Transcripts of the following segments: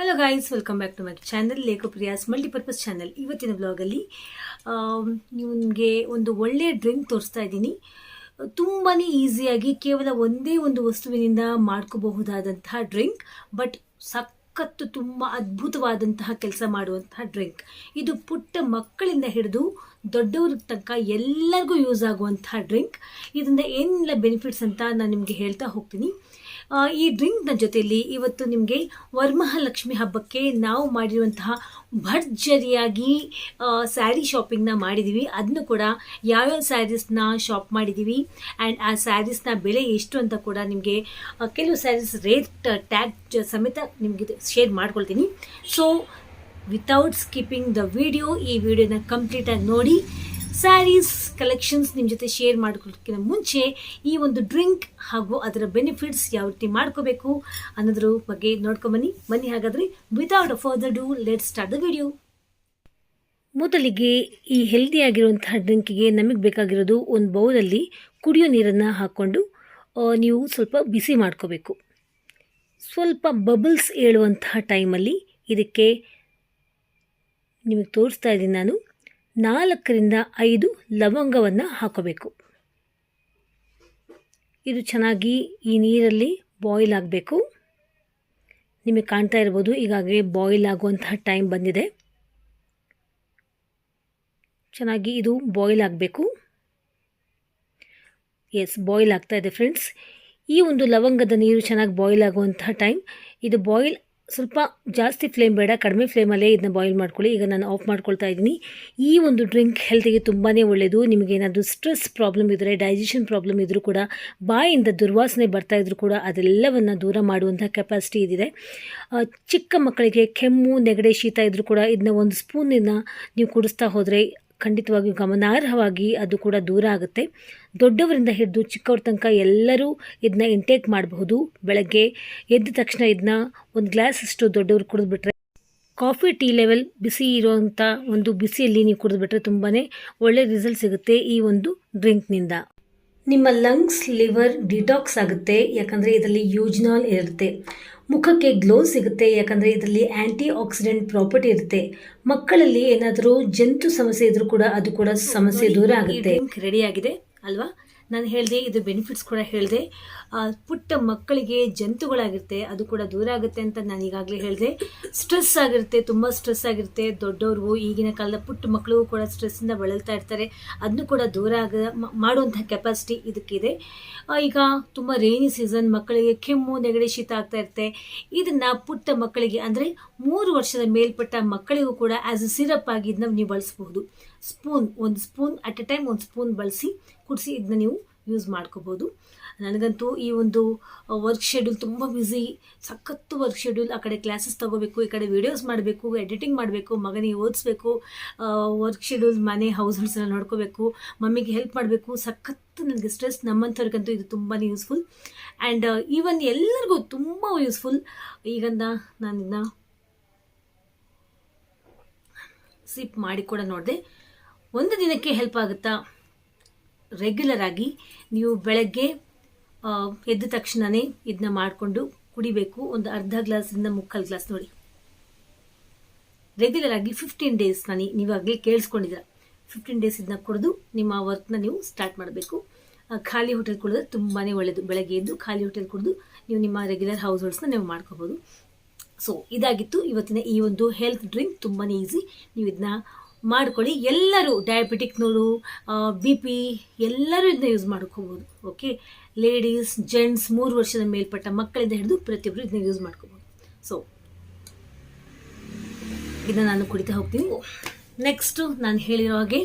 Hello guys welcome back to my channel Lekhapriya's multipurpose channel ಇವತ್ತಿನ ಬ್ಲಾಗಲ್ಲಿ ನಿಮಗೆ ಒಂದು ಒಳ್ಳೆಯ ಡ್ರಿಂಕ್ ತೋರಿಸ್ತಾ ಇದ್ದೀನಿ. ತುಂಬಾ ಈಸಿಯಾಗಿ ಕೇವಲ ಒಂದೇ ಒಂದು ವಸ್ತುವಿನಿಂದ ಮಾಡ್ಕೋಬಹುದಾದಂತಹ ಡ್ರಿಂಕ್ ಬಟ್ ಸಖತ್ತು ತುಂಬ ಅದ್ಭುತವಾದಂತಹ ಕೆಲಸ ಮಾಡುವಂತಹ ಡ್ರಿಂಕ್ ಇದು ಪುಟ್ಟ ಮಕ್ಕಳಿಂದ ಹಿಡಿದು ದೊಡ್ಡವ್ರ ತನಕ ಎಲ್ಲರಿಗೂ ಯೂಸ್ ಆಗುವಂತಹ ಡ್ರಿಂಕ್ ಇದರಿಂದ ಏನೆಲ್ಲ ಬೆನಿಫಿಟ್ಸ್ ಅಂತ ನಾನು ನಿಮಗೆ ಹೇಳ್ತಾ ಹೋಗ್ತೀನಿ. ಈ ಡ್ರಿಂಕ್ನ ಜೊತೆಯಲ್ಲಿ ಇವತ್ತು ನಿಮಗೆ ವರ್ಮಹಾಲಕ್ಷ್ಮಿ ಹಬ್ಬಕ್ಕೆ ನಾವು ಮಾಡಿರುವಂತಹ ಭರ್ಜರಿಯಾಗಿ ಸ್ಯಾರಿ ಶಾಪಿಂಗ್ನ ಮಾಡಿದ್ದೀವಿ ಅದನ್ನು ಕೂಡ ಯಾವ್ಯಾವ ಸ್ಯಾರೀಸ್ನ ಶಾಪ್ ಮಾಡಿದ್ದೀವಿ ಆ್ಯಂಡ್ ಆ ಸ್ಯಾರೀಸ್ನ ಬೆಲೆ ಎಷ್ಟು ಅಂತ ಕೂಡ ನಿಮಗೆ ಕೆಲವು ಸ್ಯಾರೀಸ್ ರೇಟ್ ಟ್ಯಾಗ್ ಸಮೇತ ನಿಮಗೆ ಶೇರ್ ಮಾಡ್ಕೊಳ್ತೀನಿ. So without skipping the video ಈ ವಿಡಿಯೋನ ಕಂಪ್ಲೀಟಾಗಿ ನೋಡಿ. ಸ್ಯಾರೀಸ್ ಕಲೆಕ್ಷನ್ಸ್ ನಿಮ್ಮ ಜೊತೆ ಶೇರ್ ಮಾಡ್ಕೊಳ್ಳೋಕ್ಕಿಂತ ಮುಂಚೆ ಈ ಒಂದು ಡ್ರಿಂಕ್ ಹಾಗೂ ಅದರ ಬೆನಿಫಿಟ್ಸ್ ಯಾವ ರೀತಿ ಮಾಡ್ಕೋಬೇಕು ಅನ್ನೋದ್ರ ಬಗ್ಗೆ ನೋಡ್ಕೊಂಬನ್ನಿ ಬನ್ನಿ. ಹಾಗಾದರೆ without further ado let start the video ಮೊದಲಿಗೆ ಈ ಹೆಲ್ದಿಯಾಗಿರುವಂತಹ ಡ್ರಿಂಕಿಗೆ ನಮಗೆ ಬೇಕಾಗಿರೋದು ಒಂದು ಬೌಲಲ್ಲಿ ಕುಡಿಯೋ ನೀರನ್ನು ಹಾಕ್ಕೊಂಡು ನೀವು ಸ್ವಲ್ಪ ಬಿಸಿ ಮಾಡ್ಕೋಬೇಕು. ಸ್ವಲ್ಪ ಬಬಲ್ಸ್ ಏಳುವಂತಹ ಟೈಮಲ್ಲಿ ಇದಕ್ಕೆ ನಿಮಗೆ ತೋರಿಸ್ತಾ ಇದ್ದೀನಿ ನಾನು. ನಾಲ್ಕರಿಂದ ಐದು ಲವಂಗವನ್ನು ಹಾಕೋಬೇಕು. ಇದು ಚೆನ್ನಾಗಿ ಈ ನೀರಲ್ಲಿ ಬಾಯ್ಲ್ ಆಗಬೇಕು. ನಿಮಗೆ ಕಾಣ್ತಾ ಇರ್ಬೋದು, ಈಗಾಗಲೇ ಬಾಯ್ಲ್ ಆಗುವಂತಹ ಟೈಮ್ ಬಂದಿದೆ. ಚೆನ್ನಾಗಿ ಇದು ಬಾಯ್ಲ್ ಆಗಬೇಕು. ಎಸ್ ಬಾಯ್ಲ್ ಆಗ್ತಾ ಇದೆ ಫ್ರೆಂಡ್ಸ್ ಈ ಒಂದು ಲವಂಗದ ನೀರು ಚೆನ್ನಾಗಿ ಬಾಯ್ಲ್ ಆಗುವಂತಹ ಟೈಮ್ ಇದು ಬಾಯ್ಲ್ ಸ್ವಲ್ಪ ಜಾಸ್ತಿ ಫ್ಲೇಮ್ ಬೇಡ, ಕಡಿಮೆ ಫ್ಲೇಮಲ್ಲೇ ಇದನ್ನ ಬಾಯ್ಲ್ ಮಾಡ್ಕೊಳ್ಳಿ. ಈಗ ನಾನು ಆಫ್ ಮಾಡ್ಕೊಳ್ತಾ ಇದ್ದೀನಿ. ಈ ಒಂದು ಡ್ರಿಂಕ್ ಹೆಲ್ತಿಗೆ ತುಂಬಾ ಒಳ್ಳೆಯದು ನಿಮಗೆ ಏನಾದರೂ ಸ್ಟ್ರೆಸ್ ಪ್ರಾಬ್ಲಮ್ ಇದ್ದರೆ ಡೈಜೆಷನ್ ಪ್ರಾಬ್ಲಮ್ ಇದ್ದರೂ ಕೂಡ, ಬಾಯಿಂದ ದುರ್ವಾಸನೆ ಬರ್ತಾ ಇದ್ದರೂ ಕೂಡ ಅದೆಲ್ಲವನ್ನು ದೂರ ಮಾಡುವಂಥ ಕೆಪಾಸಿಟಿ ಇದಿದೆ. ಚಿಕ್ಕ ಮಕ್ಕಳಿಗೆ ಕೆಮ್ಮು, ನೆಗಡೆ ಶೀತ ಇದ್ದರೂ ಕೂಡ ಇದನ್ನ ಒಂದು ಸ್ಪೂನಿನ ನೀವು ಕುಡಿಸ್ತಾ ಹೋದರೆ ಖಂಡಿತವಾಗಿಯೂ ಗಮನಾರ್ಹವಾಗಿ ಅದು ಕೂಡ ದೂರ ಆಗುತ್ತೆ. ದೊಡ್ಡವರಿಂದ ಹಿಡಿದು ಚಿಕ್ಕವ್ರ ತನಕ ಎಲ್ಲರೂ ಇದನ್ನ ಇಂಟೇಕ್ ಮಾಡಬಹುದು. ಬೆಳಗ್ಗೆ ಎದ್ದ ತಕ್ಷಣ ಇದನ್ನ ಒಂದು ಗ್ಲಾಸ್ ಅಷ್ಟು ದೊಡ್ಡವರು ಕುಡಿದ್ಬಿಟ್ರೆ ಕಾಫಿ ಟೀ ಲೆವೆಲ್ ಬಿಸಿ ಇರುವಂಥ ಒಂದು ಬಿಸಿಯಲ್ಲಿ ನೀವು ಕುಡಿದ್ಬಿಟ್ರೆ ತುಂಬಾ ಒಳ್ಳೆ ರಿಸಲ್ಟ್ ಸಿಗುತ್ತೆ ಈ ಒಂದು ಡ್ರಿಂಕ್ನಿಂದ. ನಿಮ್ಮ ಲಂಗ್ಸ್ ಲಿವರ್ ಡಿಟಾಕ್ಸ್ ಆಗುತ್ತೆ. ಯಾಕಂದರೆ ಇದರಲ್ಲಿ ಯೂಜ್ನಾಲ್ ಇರುತ್ತೆ. ಮುಖಕ್ಕೆ ಗ್ಲೋ ಸಿಗುತ್ತೆ ಯಾಕಂದರೆ ಇದರಲ್ಲಿ ಆ್ಯಂಟಿ ಆಕ್ಸಿಡೆಂಟ್ ಪ್ರಾಪರ್ಟಿ ಇರುತ್ತೆ. ಮಕ್ಕಳಲ್ಲಿ ಏನಾದರೂ ಜಂತು ಸಮಸ್ಯೆ ಇದ್ರೂ ಕೂಡ ಅದು ಕೂಡ ಸಮಸ್ಯೆ ದೂರ ಆಗುತ್ತೆ. ರೆಡಿ ಆಗಿದೆ ಅಲ್ವಾ? ನಾನು ಹೇಳಿದೆ, ಇದು ಬೆನಿಫಿಟ್ಸ್ ಕೂಡ ಹೇಳಿದೆ. ಪುಟ್ಟ ಮಕ್ಕಳಿಗೆ ಜಂತುಗಳಾಗಿರುತ್ತೆ, ಅದು ಕೂಡ ದೂರ ಆಗುತ್ತೆ ಅಂತ ನಾನು ಈಗಾಗಲೇ ಹೇಳಿದೆ. ಸ್ಟ್ರೆಸ್ ಆಗಿರುತ್ತೆ, ತುಂಬ ಸ್ಟ್ರೆಸ್ ಆಗಿರುತ್ತೆ. ದೊಡ್ಡವ್ರಿಗೂ ಈಗಿನ ಕಾಲದ ಪುಟ್ಟ ಮಕ್ಕಳಿಗೂ ಕೂಡ ಸ್ಟ್ರೆಸ್ಸಿಂದ ಬಳಲ್ತಾ ಇರ್ತಾರೆ. ಅದನ್ನು ಕೂಡ ದೂರ ಆಗ ಮಾಡುವಂಥ ಕೆಪಾಸಿಟಿ ಇದಕ್ಕಿದೆ. ಈಗ ತುಂಬ ರೈನಿ ಸೀಸನ್ ಮಕ್ಕಳಿಗೆ ಕೆಮ್ಮು, ನೆಗಡಿ ಶೀತ ಆಗ್ತಾ ಇರುತ್ತೆ. ಇದನ್ನು ಪುಟ್ಟ ಮಕ್ಕಳಿಗೆ ಅಂದರೆ ಮೂರು ವರ್ಷದ ಮೇಲ್ಪಟ್ಟ ಮಕ್ಕಳಿಗೂ ಕೂಡ ಆ್ಯಸ್ ಅ ಸಿರಪ್ ಆಗಿ ಇದನ್ನ ನೀವು ಬಳಸಬಹುದು. ಸ್ಪೂನ್, ಒಂದು ಸ್ಪೂನ್ ಅಟ್ ಎ ಟೈಮ್ ಒಂದು ಸ್ಪೂನ್ ಬಳಸಿ ಕುಡಿಸಿ ಇದನ್ನ ನೀವು ಯೂಸ್ ಮಾಡ್ಕೋಬೋದು. ನನಗಂತೂ ಈ ಒಂದು ವರ್ಕ್ ಶೆಡ್ಯೂಲ್ ತುಂಬ ಬ್ಯುಸಿ ಸಖತ್ತು ವರ್ಕ್ ಶೆಡ್ಯೂಲ್ ಆ ಕಡೆ ಕ್ಲಾಸಸ್ ತಗೋಬೇಕು, ಈ ಕಡೆ ವಿಡಿಯೋಸ್ ಮಾಡಬೇಕು ಎಡಿಟಿಂಗ್ ಮಾಡಬೇಕು, ಮಗನಿಗೆ ಓದಿಸ್ಬೇಕು ವರ್ಕ್ ಶೆಡ್ಯೂಲ್ ಮನೆ ಹೌಸ್ ಎಲ್ಲ ನೋಡ್ಕೋಬೇಕು, ಮಮ್ಮಿಗೆ ಹೆಲ್ಪ್ ಮಾಡಬೇಕು, ಸಖತ್ತು ನನಗೆ ಸ್ಟ್ರೆಸ್ ನಮ್ಮಂಥವ್ರಿಗಂತೂ ಇದು ತುಂಬಾ ಯೂಸ್ಫುಲ್ ಆ್ಯಂಡ್ ಈವನ್ ಎಲ್ಲರಿಗೂ ತುಂಬ ಯೂಸ್ಫುಲ್ ಈಗಂದ ನಾನು ಸಿಪ್ ಮಾಡಿ ಕೂಡ ನೋಡಿದೆ. ಒಂದು ದಿನಕ್ಕೆ ಹೆಲ್ಪ್ ಆಗುತ್ತಾ? ರೆಗ್ಯುಲರ್ ಆಗಿ ನೀವು ಬೆಳಗ್ಗೆ ಎದ್ದ ತಕ್ಷಣವೇ ಇದನ್ನ ಮಾಡಿಕೊಂಡು ಕುಡಿಬೇಕು. ಒಂದು ಅರ್ಧ ಗ್ಲಾಸಿಂದ ಮುಕ್ಕಾಲು ಗ್ಲಾಸ್ ನೋಡಿ. ರೆಗ್ಯುಲರ್ ಆಗಿ ಫಿಫ್ಟೀನ್ ಡೇಸ್ ನಾನು ನೀವಾಗಲೇ ಕೇಳಿಸ್ಕೊಂಡಿದ್ದೀರ. ಫಿಫ್ಟೀನ್ ಡೇಸ್ ಇದನ್ನ ಕುಡಿದು ನಿಮ್ಮ ವರ್ಕ್ನ ನೀವು ಸ್ಟಾರ್ಟ್ ಮಾಡಬೇಕು. ಖಾಲಿ ಹೋಟೆಲ್ ಕುಡಿದ್ರೆ ತುಂಬಾ ಒಳ್ಳೆಯದು ಬೆಳಗ್ಗೆ ಎದ್ದು ಖಾಲಿ ಹೋಟೆಲ್ ಕುಡಿದು ನೀವು ನಿಮ್ಮ ರೆಗ್ಯುಲರ್ ಹೌಸ್ ಹೋಲ್ಡ್ಸ್ನ ನೀವು ಮಾಡ್ಕೋಬೋದು. ಸೊ ಇದಾಗಿತ್ತು ಇವತ್ತಿನ ಈ ಒಂದು ಹೆಲ್ತ್ ಡ್ರಿಂಕ್ ತುಂಬಾ ಈಸಿ ನೀವು ಇದನ್ನ ಮಾಡ್ಕೊಳ್ಳಿ. ಎಲ್ಲರೂ ಡಯಾಬಿಟಿಕ್ನವರು ಬಿ ಪಿ ಎಲ್ಲರೂ ಇದನ್ನ ಯೂಸ್ ಮಾಡ್ಕೋಬೋದು. ಓಕೆ ಲೇಡೀಸ್ ಜೆಂಟ್ಸ್ ಮೂರು ವರ್ಷದ ಮೇಲ್ಪಟ್ಟ ಮಕ್ಕಳಿಂದ ಹಿಡಿದು ಪ್ರತಿಯೊಬ್ಬರು ಇದನ್ನ ಯೂಸ್ ಮಾಡ್ಕೋಬೋದು. ಸೊ ಇದನ್ನ ನಾನು ಕುಡಿತಾ ಹೋಗ್ತೀನಿ. ನೆಕ್ಸ್ಟು ನಾನು ಹೇಳಿರೋ ಹಾಗೆ,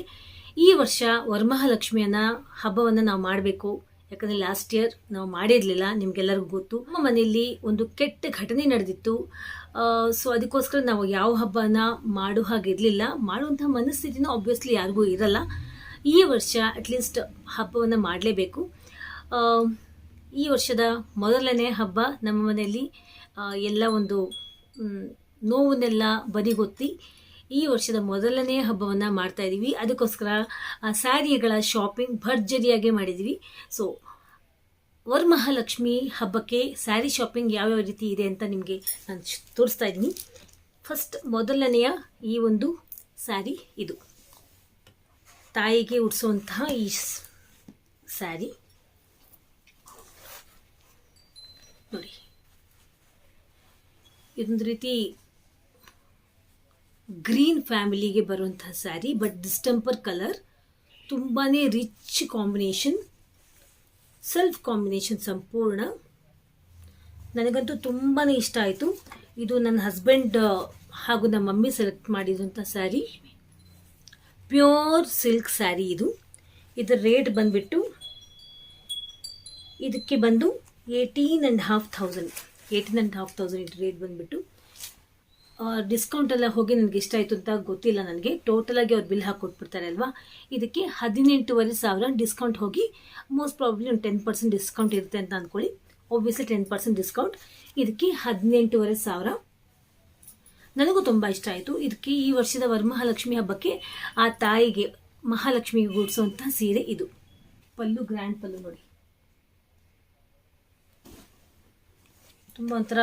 ಈ ವರ್ಷ ವರಮಹಾಲಕ್ಷ್ಮಿಯನ್ನ ಹಬ್ಬವನ್ನು ನಾವು ಮಾಡಬೇಕು. ಯಾಕಂದರೆ ಲಾಸ್ಟ್ ಇಯರ್ ನಾವು ಮಾಡಿರಲಿಲ್ಲ, ನಿಮಗೆಲ್ಲರಿಗೂ ಗೊತ್ತು. ನಮ್ಮ ಮನೆಯಲ್ಲಿ ಒಂದು ಕೆಟ್ಟ ಘಟನೆ ನಡೆದಿತ್ತು. ಸೊ ಅದಕ್ಕೋಸ್ಕರ ನಾವು ಯಾವ ಹಬ್ಬನ ಮಾಡೋ ಹಾಗೆ ಇರಲಿಲ್ಲ. ಮಾಡುವಂಥ ಮನಸ್ಥಿತಿನೂ ಆಬ್ವಿಯಸ್ಲಿ ಯಾರಿಗೂ ಇರಲ್ಲ. ಈ ವರ್ಷ ಅಟ್ಲೀಸ್ಟ್ ಹಬ್ಬವನ್ನು ಮಾಡಲೇಬೇಕು. ಈ ವರ್ಷದ ಮೊದಲನೇ ಹಬ್ಬ ನಮ್ಮ ಮನೆಯಲ್ಲಿ ಎಲ್ಲ ಒಂದು ನೋವನ್ನೆಲ್ಲ ಬದಿಗೊತ್ತಿ ಈ ವರ್ಷದ ಮೊದಲನೇ ಹಬ್ಬವನ್ನು ಮಾಡ್ತಾ ಇದ್ದೀವಿ ಅದಕ್ಕೋಸ್ಕರ ಸ್ಯಾರಿಗಳ ಶಾಪಿಂಗ್ ಭರ್ಜರಿಯಾಗಿ ಮಾಡಿದ್ದೀವಿ ಸೊ ವರಮಹಾಲಕ್ಷ್ಮಿ ಹಬ್ಬಕ್ಕೆ ಸ್ಯಾರಿ ಶಾಪಿಂಗ್ ಯಾವ್ಯಾವ ರೀತಿ ಇದೆ ಅಂತ ನಿಮಗೆ ನಾನು ತೋರಿಸ್ತಾ ಇದ್ದೀನಿ. ಫಸ್ಟ್ ಮೊದಲನೆಯ ಈ ಒಂದು ಸ್ಯಾರಿ ಇದು. ತಾಯಿಗೆ ಉಡಿಸುವಂತಹ ಈ ಸ್ಯಾರಿ. ನೋಡಿ. ಇದೊಂದು ರೀತಿ ಗ್ರೀನ್ ಫ್ಯಾಮಿಲಿಗೆ ಬರುವಂತಹ ಸ್ಯಾರಿ, ಬಟ್ ಡಿಸ್ಟೆಂಪರ್ ಕಲರ್ ತುಂಬಾ ರಿಚ್ ಕಾಂಬಿನೇಷನ್. ಸೆಲ್ಫ್ ಕಾಂಬಿನೇಷನ್ ಸಂಪೂರ್ಣ. ನನಗಂತೂ ತುಂಬಾ ಇಷ್ಟ ಆಯಿತು. ಇದು ನನ್ನ ಹಸ್ಬೆಂಡ್ ಹಾಗೂ ನಮ್ಮ ಮಮ್ಮಿ ಸೆಲೆಕ್ಟ್ ಮಾಡಿದಂಥ ಸ್ಯಾರಿ ಪ್ಯೂರ್ ಸಿಲ್ಕ್ ಸ್ಯಾರಿ ಇದು. ಇದರ ರೇಟ್ ಬಂದುಬಿಟ್ಟು ಇದಕ್ಕೆ ಬಂದು eighteen and half thousand eighteen and half thousand ಇದು ರೇಟ್ ಬಂದುಬಿಟ್ಟು ಡಿಸ್ಕೌಂಟ್ ಎಲ್ಲ ಹೋಗಿ ನನಗೆ ಇಷ್ಟ ಆಯಿತು ಅಂತ ಗೊತ್ತಿಲ್ಲ ನನಗೆ. ಟೋಟಲಾಗಿ ಅವ್ರು ಬಿಲ್ ಹಾಕಿ ಅಲ್ವಾ? ಇದಕ್ಕೆ ಹದಿನೆಂಟೂವರೆ ಸಾವಿರ ಡಿಸ್ಕೌಂಟ್ ಹೋಗಿ ಮೋಸ್ಟ್ ಪ್ರಾಬ್ಲಿ ಒಂದು ಟೆನ್ ಪರ್ಸೆಂಟ್ ಡಿಸ್ಕೌಂಟ್ ಇರುತ್ತೆ ಅಂತ ಅಂದ್ಕೊಳ್ಳಿ ಒಬ್ವಿಯಸ್ಲಿ ಟೆನ್ ಪರ್ಸೆಂಟ್ ಡಿಸ್ಕೌಂಟ್ ಇದಕ್ಕೆ ಹದಿನೆಂಟೂವರೆ ಸಾವಿರ. ನನಗೂ ತುಂಬ ಇಷ್ಟ ಆಯಿತು. ಇದಕ್ಕೆ ಈ ವರ್ಷದ ವರಮಹಾಲಕ್ಷ್ಮಿ ಹಬ್ಬಕ್ಕೆ ಆ ತಾಯಿಗೆ ಮಹಾಲಕ್ಷ್ಮಿಗೆ ಗೂಡಿಸುವಂತಹ ಸೀರೆ ಇದು. ಪಲ್ಲು ಗ್ರ್ಯಾಂಡ್ ಪಲ್ಲು ನೋಡಿ. ತುಂಬ ಒಂಥರ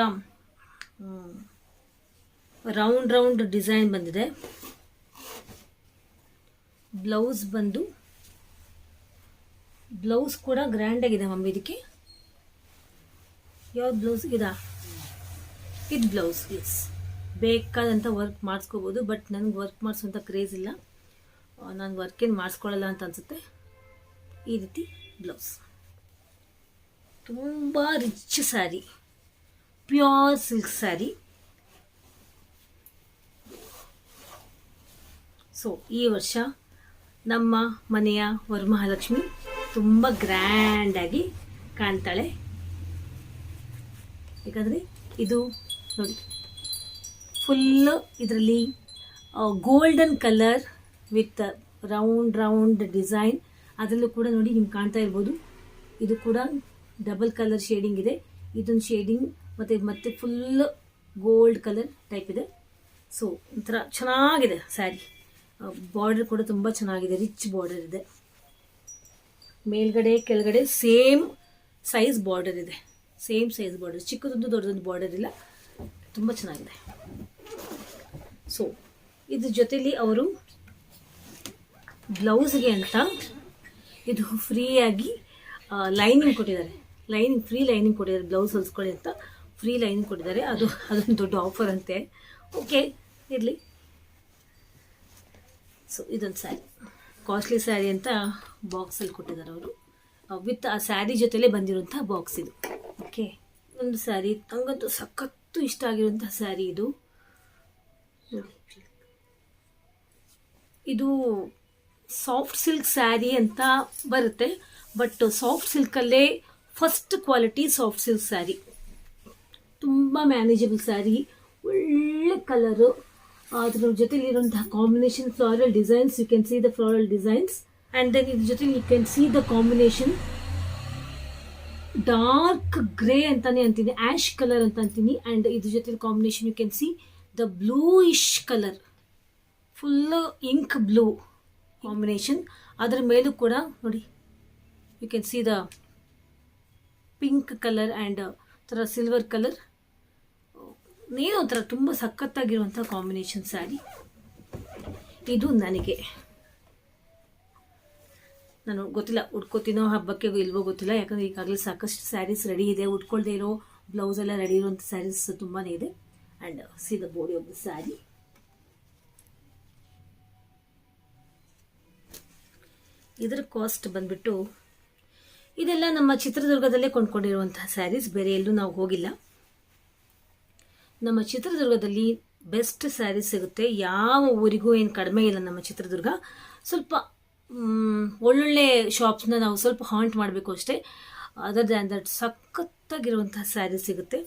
ರೌಂಡ್ ರೌಂಡ್ ಡಿಸೈನ್ ಬಂದಿದೆ. ಬ್ಲೌಸ್ ಬಂದು ಬ್ಲೌಸ್ ಕೂಡ ಗ್ರ್ಯಾಂಡ್ ಆಗಿದೆ ಮಮ್ಮಿ ಇದಕ್ಕೆ. ಯಾವ ಬ್ಲೌಸ್ ಇದಾ? ಇದು ಬ್ಲೌಸ್ ಎಸ್ ಬೇಕಾದಂಥ ವರ್ಕ್ ಮಾಡಿಸ್ಕೋಬೋದು ಬಟ್ ನನಗೆ ವರ್ಕ್ ಮಾಡಿಸೋಂಥ ಕ್ರೇಜ್ ಇಲ್ಲ. ನಾನು ವರ್ಕೇನು ಮಾಡಿಸ್ಕೊಳ್ಳಲ್ಲ ಅಂತ ಅನಿಸುತ್ತೆ. ಈ ರೀತಿ ಬ್ಲೌಸ್ ತುಂಬ rich sari pure silk sari so, ಈ ವರ್ಷ ನಮ್ಮ ಮನೆಯ ವರಮಹಾಲಕ್ಷ್ಮಿ ತುಂಬ ಗ್ರ್ಯಾಂಡಾಗಿ ಕಾಣ್ತಾಳೆ. ಯಾಕಂದರೆ ಇದು ನೋಡಿ ಫುಲ್ಲು ಇದರಲ್ಲಿ golden colour with round round design ಅದರಲ್ಲೂ ಕೂಡ ನೋಡಿ ನಿಮ್ಗೆ ಕಾಣ್ತಾ ಇರ್ಬೋದು. ಇದು ಕೂಡ ಡಬಲ್ ಕಲರ್ ಶೇಡಿಂಗ್ ಇದೆ. ಇದೊಂದು ಶೇಡಿಂಗ್ ಮತ್ತು, ಮತ್ತೆ ಫುಲ್ ಗೋಲ್ಡ್ ಕಲರ್ ಟೈಪ್ ಇದೆ. ಸೊ ಒಂಥರ ಚೆನ್ನಾಗಿದೆ ಸ್ಯಾರಿ ಬಾರ್ಡರ್ ಕೂಡ ತುಂಬ ಚೆನ್ನಾಗಿದೆ ರಿಚ್ ಬಾರ್ಡರ್ ಇದೆ. ಮೇಲ್ಗಡೆ, ಕೆಳಗಡೆ ಸೇಮ್ ಸೈಜ್ ಬಾರ್ಡರ್ ಇದೆ. ಸೇಮ್ ಸೈಜ್ ಬಾರ್ಡರ್ ಚಿಕ್ಕದೊಂದು, ದೊಡ್ಡದೊಂದು ಬಾರ್ಡರ್ ಇಲ್ಲ. ತುಂಬ ಚೆನ್ನಾಗಿದೆ. ಸೊ ಇದ್ರ ಜೊತೆಲಿ ಅವರು ಬ್ಲೌಸ್ಗೆ ಅಂತ ಇದು ಫ್ರೀಯಾಗಿ ಲೈನಿಂಗ್ ಕೊಟ್ಟಿದ್ದಾರೆ. ಲೈನಿಂಗ್ ಫ್ರೀ ಲೈನಿಂಗ್ ಕೊಟ್ಟಿದ್ದಾರೆ ಬ್ಲೌಸ್ ಹೊಲಿಸ್ಕೊಳ್ಳಿ ಅಂತ. ಫ್ರೀ ಲೈನಿಂಗ್ ಕೊಟ್ಟಿದ್ದಾರೆ. ಅದು, ಅದೊಂದು ದೊಡ್ಡ ಆಫರ್ ಅಂತೆ. ಓಕೆ ಇರಲಿ. ಸೊ ಇದೊಂದು ಸ್ಯಾರಿ ಕಾಸ್ಟ್ಲಿ ಸ್ಯಾರಿ ಅಂತ ಬಾಕ್ಸಲ್ಲಿ ಕೊಟ್ಟಿದ್ದಾರೆ ಅವರು. ವಿತ್ ಆ ಸ್ಯಾರಿ ಜೊತೆಲೇ ಬಂದಿರುವಂಥ ಬಾಕ್ಸ್ ಇದು. ಓಕೆ ಒಂದು ಸ್ಯಾರಿ ನಂಗಂತೂ ಸಖತ್ತು ಇಷ್ಟ ಆಗಿರುವಂಥ ಸ್ಯಾರಿ ಇದು. ಇದು ಸಾಫ್ಟ್ ಸಿಲ್ಕ್ ಸ್ಯಾರಿ ಅಂತ ಬರುತ್ತೆ. But soft ಸಿಲ್ಕಲ್ಲೇ first quality soft silk sari ತುಂಬ ಮ್ಯಾನೇಜಬಲ್ ಸ್ಯಾರಿ ಒಳ್ಳೆ ಕಲರು ಅದ್ರ ಜೊತೆಲಿ ಇರುವಂತಹ combination floral designs you can see the floral designs and then ಇದ್ರ ಜೊತೆಲಿ you can see the combination dark grey ಅಂತಾನೆ ಅಂತೀನಿ ಆ್ಯಶ್ ಕಲರ್ ಅಂತ ಅಂತೀನಿ. ಆ್ಯಂಡ್ ಇದ್ರ ಜೊತೆ combination you can see the bluish colour full ink blue combination ಅದರ ಮೇಲೂ ಕೂಡ ನೋಡಿ you can see the pink colour and ಥರ ಸಿಲ್ವರ್ ಕಲರ್ ನೀನು ಒಂಥರ ತುಂಬ ಸಖತ್ತಾಗಿರುವಂಥ ಕಾಂಬಿನೇಷನ್ ಸ್ಯಾರಿ ಇದು ನನಗೆ. ನಾನು ಗೊತ್ತಿಲ್ಲ, ಉಟ್ಕೋತೀನೋ ಹಬ್ಬಕ್ಕೆ ಇಲ್ವೋ ಗೊತ್ತಿಲ್ಲ, ಯಾಕಂದರೆ ಈಗಾಗಲೇ ಸಾಕಷ್ಟು ಸ್ಯಾರೀಸ್ ರೆಡಿ ಇದೆ. ಉಟ್ಕೊಳ್ದೇ ಇರೋ ಬ್ಲೌಸ್ ಎಲ್ಲ ರೆಡಿ ಇರುವಂಥ ಸ್ಯಾರೀಸ್ ತುಂಬಾ ಇದೆ. And see the body of the sari ಇದರ ಕಾಸ್ಟ್ ಬಂದ್ಬಿಟ್ಟು, ಇದೆಲ್ಲ ನಮ್ಮ ಚಿತ್ರದುರ್ಗದಲ್ಲೇ ಕೊಂಡ್ಕೊಂಡಿರುವಂತಹ ಸ್ಯಾರೀಸ್ ಬೇರೆ ಎಲ್ಲೂ ನಾವು ಹೋಗಿಲ್ಲ. ನಮ್ಮ ಚಿತ್ರದುರ್ಗದಲ್ಲಿ ಬೆಸ್ಟ್ ಸ್ಯಾರೀಸ್ ಸಿಗುತ್ತೆ. ಯಾವ ಊರಿಗೂ ಏನು ಕಡಿಮೆ ಇಲ್ಲ ನಮ್ಮ ಚಿತ್ರದುರ್ಗ. ಸ್ವಲ್ಪ ಒಳ್ಳೊಳ್ಳೆ ಶಾಪ್ಸ್ನ ನಾವು ಸ್ವಲ್ಪ ಹಾಂಟ್ ಮಾಡಬೇಕು ಅಷ್ಟೇ. ಅದರ್ ದ್ಯಾನ್ ದಟ್ ಸಖತ್ತಾಗಿರುವಂತಹ ಸ್ಯಾರಿ ಸಿಗುತ್ತೆ.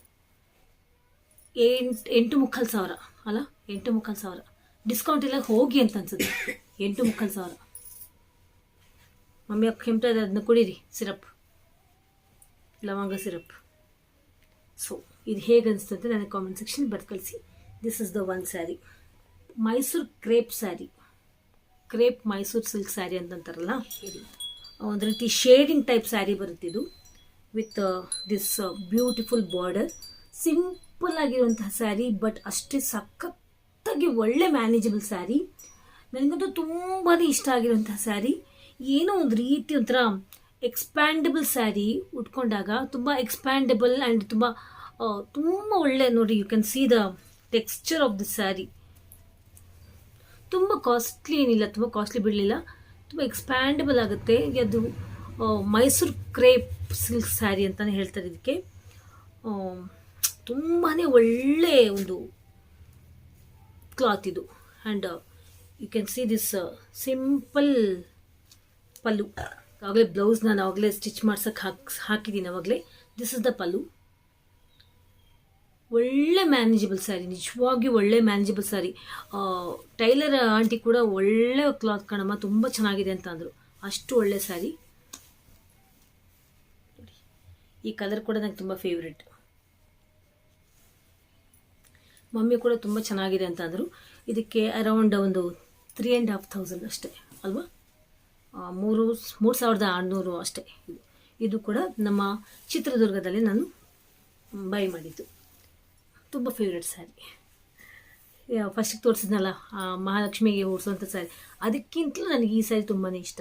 ಎಂಟು ಎಂಟು ಮುಕ್ಕಾಲು ಸಾವಿರ, ಅಲ್ಲ? ಎಂಟು ಮುಕ್ಕಾಲು ಸಾವಿರ. ಡಿಸ್ಕೌಂಟ್ ಇಲ್ಲ ಹೋಗಿ ಅಂತ ಅನ್ಸುತ್ತೆ. ಎಂಟು ಮುಕ್ಕಾಲು ಸಾವಿರ. ಮಮ್ಮಿ ಇದೆ ಅದನ್ನ ಕುಡೀರಿ. ಸಿರಪ್ ಲವಂಗ ಸಿರಪ್ ಸೊ ಇದು ಹೇಗೆ ಅನಿಸ್ತದೆ ನನಗೆ ಕಾಮೆಂಟ್ ಸೆಕ್ಷನ್ ಬರ್ದು ಕಳಿಸಿ. This is the one sari Mysore crepe sari crepe Mysore silk sari ಅಂತಂತಾರಲ್ಲ? ಒಂದು ರೀತಿ ಶೇಡಿಂಗ್ ಟೈಪ್ ಸ್ಯಾರಿ ಬರುತ್ತೆ ಇದು. With this beautiful border simple ಆಗಿರುವಂತಹ ಸ್ಯಾರಿ ಬಟ್ ಅಷ್ಟೇ ಸಖತ್ತಾಗಿ ಒಳ್ಳೆ ಮ್ಯಾನೇಜಬಲ್ ಸ್ಯಾರಿ ನನಗಂತೂ ತುಂಬಾ ಇಷ್ಟ ಆಗಿರುವಂತಹ ಸ್ಯಾರಿ ಏನೋ ಒಂದು ರೀತಿ ಒಂಥರ ಎಕ್ಸ್ಪ್ಯಾಂಡಬಲ್ ಸ್ಯಾರಿ ಉಟ್ಕೊಂಡಾಗ ತುಂಬ ಎಕ್ಸ್ಪ್ಯಾಂಡಬಲ್ ಆ್ಯಂಡ್ ತುಂಬ ತುಂಬ ಒಳ್ಳೆ ನೋಡಿ you can see the texture of the sari ತುಂಬ ಕಾಸ್ಟ್ಲಿ ಏನಿಲ್ಲ, ತುಂಬ ಕಾಸ್ಟ್ಲಿ ಬಿಡಲಿಲ್ಲ. ತುಂಬ ಎಕ್ಸ್ಪ್ಯಾಂಡಬಲ್ ಆಗುತ್ತೆ. ಅದು ಮೈಸೂರು ಕ್ರೇಪ್ ಸಿಲ್ಕ್ ಸ್ಯಾರಿ ಅಂತಲೇ ಹೇಳ್ತಾರೆ ಇದಕ್ಕೆ. ತುಂಬಾ ಒಳ್ಳೆ ಒಂದು ಕ್ಲಾತ್ ಇದು. And you can see this simple ಪಲ್ಲು ಆಗಲೇ ಬ್ಲೌಸ್ ನಾನು ಆಗಲೇ ಸ್ಟಿಚ್ ಮಾಡ್ಸಕ್ಕೆ ಹಾಕಿ ಹಾಕಿದ್ದೀನಿ ಆವಾಗಲೇ ದಿಸ್ ಇಸ್ ದ ಪಲ್ಲು ಒಳ್ಳೆ ಮ್ಯಾನೇಜಬಲ್ ಸ್ಯಾರಿ ನಿಜವಾಗಿಯೂ ಒಳ್ಳೆ ಮ್ಯಾನೇಜಬಲ್ ಸ್ಯಾರಿ ಟೈಲರ್ ಆಂಟಿ ಕೂಡ ಒಳ್ಳೆ ಕ್ಲಾತ್ ಕಣಮ್ಮ, ತುಂಬ ಚೆನ್ನಾಗಿದೆ ಅಂತ ಅಂದರು. ಅಷ್ಟು ಒಳ್ಳೆ ಸ್ಯಾರಿ ಈ ಕಲರ್ ಕೂಡ ನನಗೆ ತುಂಬ ಫೇವ್ರೆಟ್ ಮಮ್ಮಿ ಕೂಡ ತುಂಬ ಚೆನ್ನಾಗಿದೆ ಅಂತ ಅಂದರು. ಇದಕ್ಕೆ ಅರೌಂಡ್ ಒಂದು ತ್ರೀ ಆ್ಯಂಡ್ ಹಾಫ್ ಥೌಸಂಡ್ ಅಷ್ಟೇ, ಅಲ್ವಾ? ಮೂರು ಮೂರು ಸಾವಿರದ ಆರುನೂರು ಅಷ್ಟೇ ಇದು. ಕೂಡ ನಮ್ಮ ಚಿತ್ರದುರ್ಗದಲ್ಲಿ ನಾನು ಬೈ ಮಾಡಿದ್ದು. ತುಂಬ ಫೇವ್ರೆಟ್ ಸ್ಯಾರಿ ಫಸ್ಟಿಗೆ ತೋರಿಸಿದ್ನಲ್ಲ ಮಹಾಲಕ್ಷ್ಮಿಗೆ ಓಡಿಸುವಂಥ ಸ್ಯಾರಿ ಅದಕ್ಕಿಂತಲೂ ನನಗೆ ಈ ಸ್ಯಾರಿ ತುಂಬಾ ಇಷ್ಟ.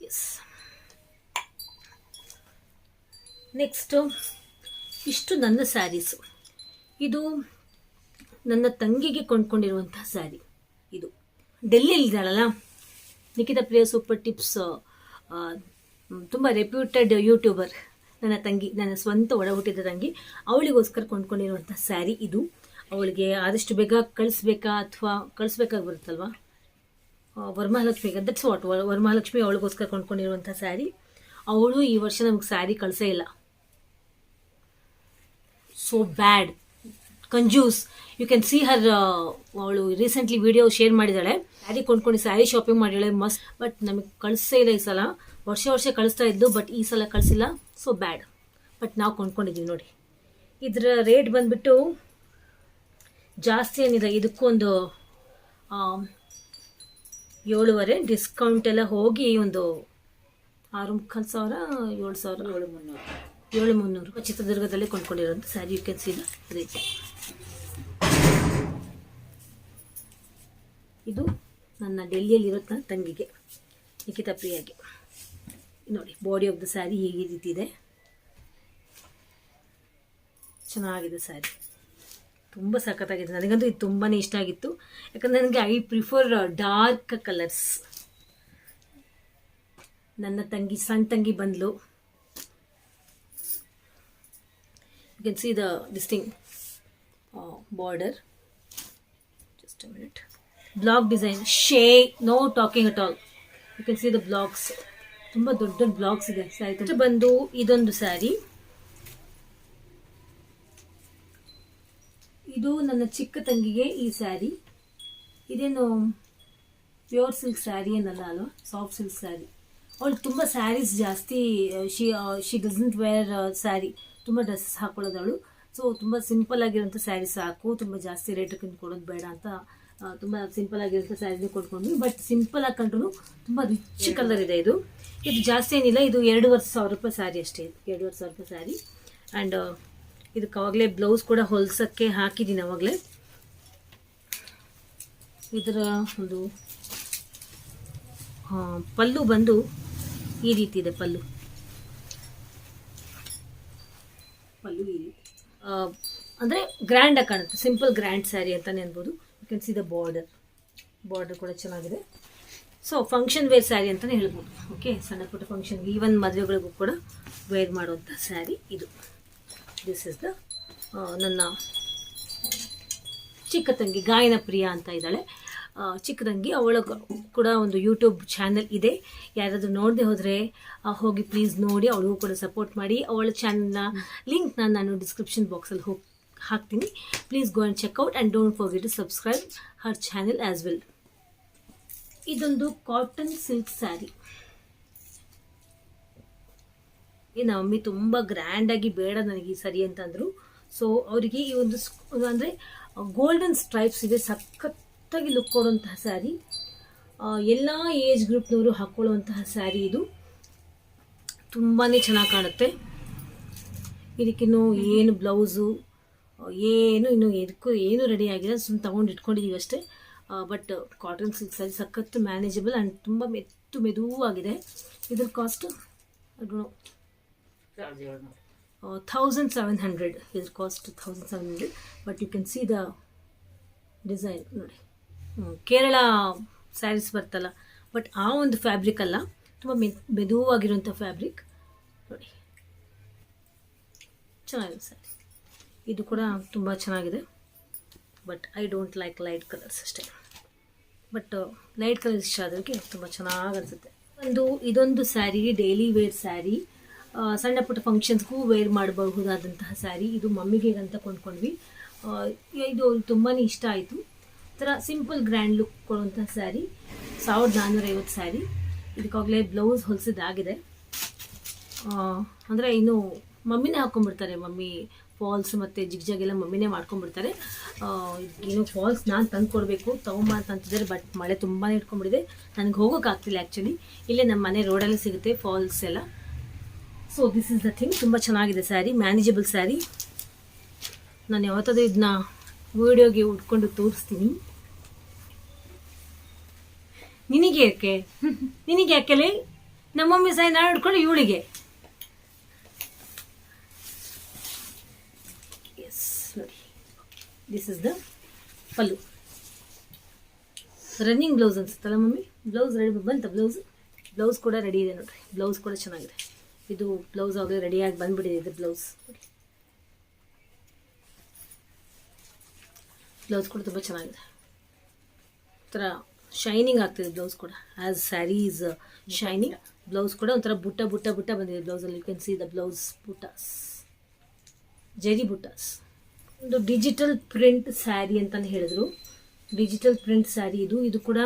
ಎಸ್ ನೆಕ್ಸ್ಟು ಇಷ್ಟು ನನ್ನ ಸ್ಯಾರೀಸು ಇದು ನನ್ನ ತಂಗಿಗೆ ಕೊಂಡ್ಕೊಂಡಿರುವಂಥ ಸ್ಯಾರಿ ಇದು. ಡೆಲ್ಲಿಯಲ್ಲಿದ್ದಾಳಲ್ಲ ನಿಖಿತಾ ಪ್ರಿಯ ಸೂಪರ್ ಟಿಪ್ಸ್ ತುಂಬ ರೆಪ್ಯೂಟೆಡ್ ಯೂಟ್ಯೂಬರ್ ನನ್ನ ತಂಗಿ, ನನ್ನ ಸ್ವಂತ ಒಡ ಹುಟ್ಟಿದ ತಂಗಿ. ಅವಳಿಗೋಸ್ಕರ ಕೊಂಡ್ಕೊಂಡಿರುವಂಥ ಸ್ಯಾರಿ ಇದು. ಅವಳಿಗೆ ಆದಷ್ಟು ಬೇಗ ಕಳಿಸ್ಬೇಕಾ ಅಥವಾ ಕಳಿಸ್ಬೇಕಾಗಿ ಬರುತ್ತಲ್ವಾ ವರ್ಮಹಾಲಕ್ಷ್ಮಿ ದಟ್ಸ್ ವಾಟ್ ವರಮಹಾಲಕ್ಷ್ಮಿ ಅವಳಿಗೋಸ್ಕರ ಕೊಂಡ್ಕೊಂಡಿರುವಂಥ ಸ್ಯಾರಿ. ಅವಳು ಈ ವರ್ಷ ನಮ್ಗೆ ಸ್ಯಾರಿ ಕಳಿಸೇ ಇಲ್ಲ. ಸೊ ಬ್ಯಾಡ್ ಕಂಜೂಸ್ ಯು ಕ್ಯಾನ್ ಸಿ ಹರ್ ಅವಳು ರೀಸೆಂಟ್ಲಿ ವಿಡಿಯೋ ಶೇರ್ ಮಾಡಿದ್ದಾಳೆ. ಸ್ಯಾರಿ ಕೊಂಡ್ಕೊಂಡು ಸ್ಯಾರಿ ಶಾಪಿಂಗ್ ಮಾಡಿಳೆ ಮಸ್ತ್ ಬಟ್ ನಮಗೆ ಕಳಿಸೇ ಇಲ್ಲ ಈ ಸಲ. ವರ್ಷ ವರ್ಷ ಕಳಿಸ್ತಾ ಇದ್ದು ಬಟ್ ಈ ಸಲ ಕಳಿಸಿಲ್ಲ. ಸೊ ಬ್ಯಾಡ್ ಬಟ್ ನಾವು ಕೊಂಡ್ಕೊಂಡಿದ್ದೀವಿ ನೋಡಿ. ಇದರ ರೇಟ್ ಬಂದ್ಬಿಟ್ಟು ಜಾಸ್ತಿ ಏನಿದೆ ಇದಕ್ಕೊಂದು ಏಳುವರೆ ಡಿಸ್ಕೌಂಟ್ ಎಲ್ಲ ಹೋಗಿ ಒಂದು ಆರು ಮುಕ್ಕಾಲು ಸಾವಿರ, ಏಳು ಸಾವಿರ. ಏಳು ಮುನ್ನೂರು ಏಳು ಮುನ್ನೂರು ಚಿತ್ರದುರ್ಗದಲ್ಲೇ ಕೊಂಡ್ಕೊಂಡಿರೋದು ಸ್ಯಾರಿ ಯು ಕ್ಯಾನ್ ಸಿ ಇದು ನನ್ನ ಡೆಲ್ಲಿಯಲ್ಲಿರೋ ನನ್ನ ತಂಗಿಗೆ, ನಿಖಿತಾ ಪ್ರಿಯಾಗೆ. ನೋಡಿ ಬಾಡಿ ಆಫ್ ದ ಸ್ಯಾರಿ ಹೀಗೆ ರೀತಿ ಇದೆ ಚೆನ್ನಾಗಿದೆ ಸ್ಯಾರಿ ತುಂಬ ಸಖತ್ತಾಗಿದೆ. ನನಗಂತೂ ಇದು ತುಂಬಾ ಇಷ್ಟ ಆಗಿತ್ತು. ಯಾಕಂದರೆ ನನಗೆ ಐ ಪ್ರಿಫರ್ ಡಾರ್ಕ್ ಕಲರ್ಸ್ ನನ್ನ ತಂಗಿ ಸಣ್ಣ ತಂಗಿ ಬಂದ್ಲು. You can see the distinct border just a minute block design, ಶೇ, no talking at all. You can see the blocks ತುಂಬ ದೊಡ್ಡ ದೊಡ್ಡ ಬ್ಲಾಕ್ಸ್ ಇದೆ. ಸ್ಯಾರಿ ಬಂದು ಇದೊಂದು ಸ್ಯಾರಿ ಇದು ನನ್ನ ಚಿಕ್ಕ ತಂಗಿಗೆ ಈ ಸ್ಯಾರಿ ಇದೇನು ಪ್ಯೂರ್ ಸಿಲ್ಕ್ ಸ್ಯಾರಿ ಏನಲ್ಲ ಅಲ್ವಾ? ಸಾಫ್ಟ್ ಸಿಲ್ಕ್ ಸ್ಯಾರಿ ಅವಳು ತುಂಬ ಸ್ಯಾರೀಸ್ ಜಾಸ್ತಿ she she doesn't wear sari ತುಂಬ ಡ್ರೆಸ್ಸಸ್ ಹಾಕೊಳ್ಳೋದವಳು ಸೊ ತುಂಬ ಸಿಂಪಲ್ ಆಗಿರೋಂಥ ಸ್ಯಾರಿ ಸಾಕು. ತುಂಬ ಜಾಸ್ತಿ ರೇಟಕ್ಕೆ ಕೊಡೋದು ಬೇಡ ಅಂತ ತುಂಬ ಸಿಂಪಲ್ ಆಗಿರುತ್ತೆ ಸ್ಯಾರಿನೂ ಕೊಟ್ಕೊಂಡ್ವಿ ಬಟ್ ಸಿಂಪಲ್ ಹಾಕೊಂಡ್ರು ತುಂಬ ರಿಚ್ ಕಲರ್ ಇದೆ ಇದು. ಇದು ಜಾಸ್ತಿ ಏನಿಲ್ಲ ಇದು ಎರಡೂವರೆ ಸಾವಿರ ರೂಪಾಯಿ ಸ್ಯಾರಿ ಅಷ್ಟೇ ಇದು. ಎರಡೂವರೆ ಸಾವಿರ ರೂಪಾಯಿ ಸ್ಯಾರಿ ಆ್ಯಂಡ್ ಇದಕ್ಕೆ ಆವಾಗಲೇ ಬ್ಲೌಸ್ ಕೂಡ ಹೊಲ್ಸೋಕ್ಕೆ ಹಾಕಿದ್ದೀನಿ ಅವಾಗಲೇ. ಇದರ ಒಂದು ಪಲ್ಲು ಬಂದು ಈ ರೀತಿ ಇದೆ ಪಲ್ಲು. ಪಲ್ಲು ಈ ರೀತಿ. ಅಂದರೆ ಗ್ರ್ಯಾಂಡಾಗಿ ಕಾಣುತ್ತೆ ಸಿಂಪಲ್ ಗ್ರ್ಯಾಂಡ್ ಸ್ಯಾರಿ ಅಂತಲೇ ಅನ್ಬೋದು. Can see the border border ಕೂಡ ಚೆನ್ನಾಗಿದೆ. ಸೊ ಫಂಕ್ಷನ್ ವೇರ್ ಸ್ಯಾರಿ ಅಂತಲೇ ಹೇಳ್ಬೋದು. ಓಕೆ ಸಣ್ಣ ಪುಟ್ಟ ಫಂಕ್ಷನ್ಗೆ ಈವನ್ ಮದುವೆಗಳಿಗೂ ಕೂಡ ವೇರ್ ಮಾಡುವಂಥ ಸ್ಯಾರಿ ಇದು. ದಿಸ್ ಇಸ್ ದ ನನ್ನ ಚಿಕ್ಕ ತಂಗಿ ಗಾಯನ ಪ್ರಿಯ ಅಂತ ಇದ್ದಾಳೆ. ಚಿಕ್ಕ ತಂಗಿ, ಅವಳ ಕೂಡ ಒಂದು ಯೂಟ್ಯೂಬ್ ಚಾನಲ್ ಇದೆ. ಯಾರಾದರೂ ನೋಡದೆ ಹೋದರೆ ಹೋಗಿ ಪ್ಲೀಸ್ ನೋಡಿ, ಅವಳಿಗೂ ಕೂಡ ಸಪೋರ್ಟ್ ಮಾಡಿ. ಅವಳ ಚಾನಲ್ನ ಲಿಂಕ್ನ ನಾನು ಡಿಸ್ಕ್ರಿಪ್ಷನ್ ಬಾಕ್ಸಲ್ಲಿ ಹೋಗಿ ಹಾಕ್ತೀನಿ. Please go and check out and don't forget to subscribe her channel as well ಇದೊಂದು ಕಾಟನ್ ಸಿಲ್ಕ್ ಸ್ಯಾರಿ ನಮ್ಮ ಮಮ್ಮಿ ತುಂಬ ಗ್ರ್ಯಾಂಡಾಗಿ ಬೇಡ ನನಗೆ ಈ ಸರಿ ಅಂತಂದರು. ಸೊ ಅವರಿಗೆ ಈ ಒಂದು ಅಂದರೆ ಗೋಲ್ಡನ್ ಸ್ಟ್ರೈಪ್ಸ್ ಇದೆ ಸಖತ್ ಸಖತ್ತಾಗಿ ಲುಕ್ ಕೊಡುವಂತಹ ಸ್ಯಾರಿ ಎಲ್ಲ ಏಜ್ ಗ್ರೂಪ್ನವರು ಹಾಕ್ಕೊಳ್ಳುವಂತಹ ಸ್ಯಾರಿ ಇದು. ತುಂಬಾ ಚೆನ್ನಾಗಿ ಕಾಣುತ್ತೆ. ಇದಕ್ಕಿನ್ನೂ ಏನು ಬ್ಲೌಸು ಏನು ಇನ್ನು ಎದಕ್ಕೂ ಏನು ರೆಡಿ ಆಗಿಲ್ಲ ಸುಮ್ಮನೆ ತೊಗೊಂಡು ಇಟ್ಕೊಂಡಿದ್ದೀವಿ ಅಷ್ಟೇ. ಬಟ್ ಕಾಟನ್ ಸಿಲ್ಕ್ ಸ್ಯಾರಿ ಸಖತ್ತು ಮ್ಯಾನೇಜಬಲ್ ಆ್ಯಂಡ್ ತುಂಬ ಮೆತ್ತು ಮೆದುವಾಗಿದೆ. ಇದ್ರ ಕಾಸ್ಟ್ ಥೌಸಂಡ್ ಸೆವೆನ್ ಹಂಡ್ರೆಡ್ ಇದ್ರ cost thousand seven hundred but you can see the design ನೋಡಿ. ಕೇರಳ ಸ್ಯಾರೀಸ್ ಬರ್ತಲ್ಲ. ಬಟ್ ಆ ಒಂದು ಫ್ಯಾಬ್ರಿಕ್ ಅಲ್ಲ, ತುಂಬ ಮೆದುವಾಗಿರುವಂಥ ಫ್ಯಾಬ್ರಿಕ್ ನೋಡಿ. ಚೆನ್ನಾಗಿದೆ ಸ್ಯಾರಿ ಇದು ಕೂಡ ತುಂಬ ಚೆನ್ನಾಗಿದೆ. But I don't like light colours ಅಷ್ಟೇ. ಬಟ್ ಲೈಟ್ ಕಲರ್ ಇಷ್ಟ ಆದೋರಿಗೆ ತುಂಬ ಚೆನ್ನಾಗಿ ಅನಿಸುತ್ತೆ. ಒಂದು, ಇದೊಂದು ಸ್ಯಾರಿ ಡೈಲಿ ವೇರ್ ಸ್ಯಾರಿ ಸಣ್ಣ ಪುಟ್ಟ ಫಂಕ್ಷನ್ಸ್ಗೂ ವೇರ್ ಮಾಡಬಹುದಾದಂತಹ ಸ್ಯಾರಿ ಇದು ಮಮ್ಮಿಗೆ ಅಂತ ಕೊಂಡ್ಕೊಂಡ್ವಿ. ಇದು ತುಂಬಾ ಇಷ್ಟ ಆಯಿತು. ಥರ ಸಿಂಪಲ್ ಗ್ರ್ಯಾಂಡ್ ಲುಕ್ ಕೊಡುವಂತಹ ಸ್ಯಾರಿ ಸಾವಿರದ ನಾನ್ನೂರೈವತ್ತು ಸ್ಯಾರಿ ಇದಕ್ಕಾಗಲೇ ಬ್ಲೌಸ್ ಹೊಲಿಸಿದ್ದಾಗಿದೆ. ಅಂದರೆ ಇನ್ನು ಮಮ್ಮಿನೇ ಹಾಕ್ಕೊಂಡ್ಬಿಡ್ತಾರೆ ಮಮ್ಮಿ. ಫಾಲ್ಸ್ ಮತ್ತು ಜಿಗ್ಜಾಗ್ ಎಲ್ಲ ಮಮ್ಮಿನೇ ಮಾಡ್ಕೊಂಡ್ಬಿಡ್ತಾರೆ. ಏನು ಫಾಲ್ಸ್ ನಾನು ತಂದು ಕೊಡಬೇಕು, ತೊಗೊಂಬ ಅಂತ ಅಂತಿದ್ದಾರೆ ಬಟ್ ಮಳೆ ತುಂಬಾ ಇಟ್ಕೊಂಡ್ಬಿಟ್ಟಿದೆ ನನಗೆ ಹೋಗೋಕ್ಕಾಗ್ತಿಲ್ಲ ಆ್ಯಕ್ಚುಲಿ ಇಲ್ಲೇ ನಮ್ಮ ಮನೆ ರೋಡಲ್ಲಿ ಸಿಗುತ್ತೆ ಫಾಲ್ಸ್ ಎಲ್ಲ. So this is the thing ತುಂಬ ಚೆನ್ನಾಗಿದೆ ಸ್ಯಾರಿ ಮ್ಯಾನೇಜಬಲ್ ಸ್ಯಾರಿ ನಾನು ಯಾವತ್ತಾದ್ರೂ ಇದನ್ನ ವಿಡಿಯೋಗೆ ಉಟ್ಕೊಂಡು ತೋರಿಸ್ತೀನಿ. ನಿನಗೆ ಯಾಕೆ? ನಿನಗೆ ಯಾಕೆಲೆ ನಮ್ಮಮ್ಮಿ ಸಹ ನಾನು ಇವಳಿಗೆ ಎಸ್ ನೋಡಿ ದಿಸ್ ಇಸ್ ದ ಪಲ್ಲು ರನ್ನಿಂಗ್ ಬ್ಲೌಸ್ ಅನ್ಸುತ್ತಲ್ಲ ಮಮ್ಮಿ? ಬ್ಲೌಸ್ ರೆಡಿ ಬಂತ ಬ್ಲೌಸ್ ಬ್ಲೌಸ್ ಕೂಡ ರೆಡಿ ಇದೆ ನೋಡ್ರಿ. ಬ್ಲೌಸ್ ಕೂಡ ಚೆನ್ನಾಗಿದೆ. ಇದು ಬ್ಲೌಸ್ ಆಗಲೇ ರೆಡಿಯಾಗಿ ಬಂದ್ಬಿಟ್ಟಿದೆ ಇದು ಬ್ಲೌಸ್ ಬ್ಲೌಸ್ ಕೂಡ ತುಂಬ ಚೆನ್ನಾಗಿದೆ. ಒಂಥರ ಶೈನಿಂಗ್ ಆಗ್ತಿದೆ ಬ್ಲೌಸ್ ಕೂಡ. As sari is shining blouse ಕೂಡ ಒಂಥರ ಬುಟ್ಟ ಬುಟ್ಟ ಬುಟ್ಟ ಬಂದಿದೆ ಬ್ಲೌಸಲ್ಲಿ you can see the blouse butas ಜರಿ ಬುಟಾಸ್ ಒಂದು ಡಿಜಿಟಲ್ ಪ್ರಿಂಟ್ ಸ್ಯಾರಿ ಅಂತಂದು ಹೇಳಿದ್ರು. ಡಿಜಿಟಲ್ ಪ್ರಿಂಟ್ ಸ್ಯಾರಿ ಇದು. ಇದು ಕೂಡ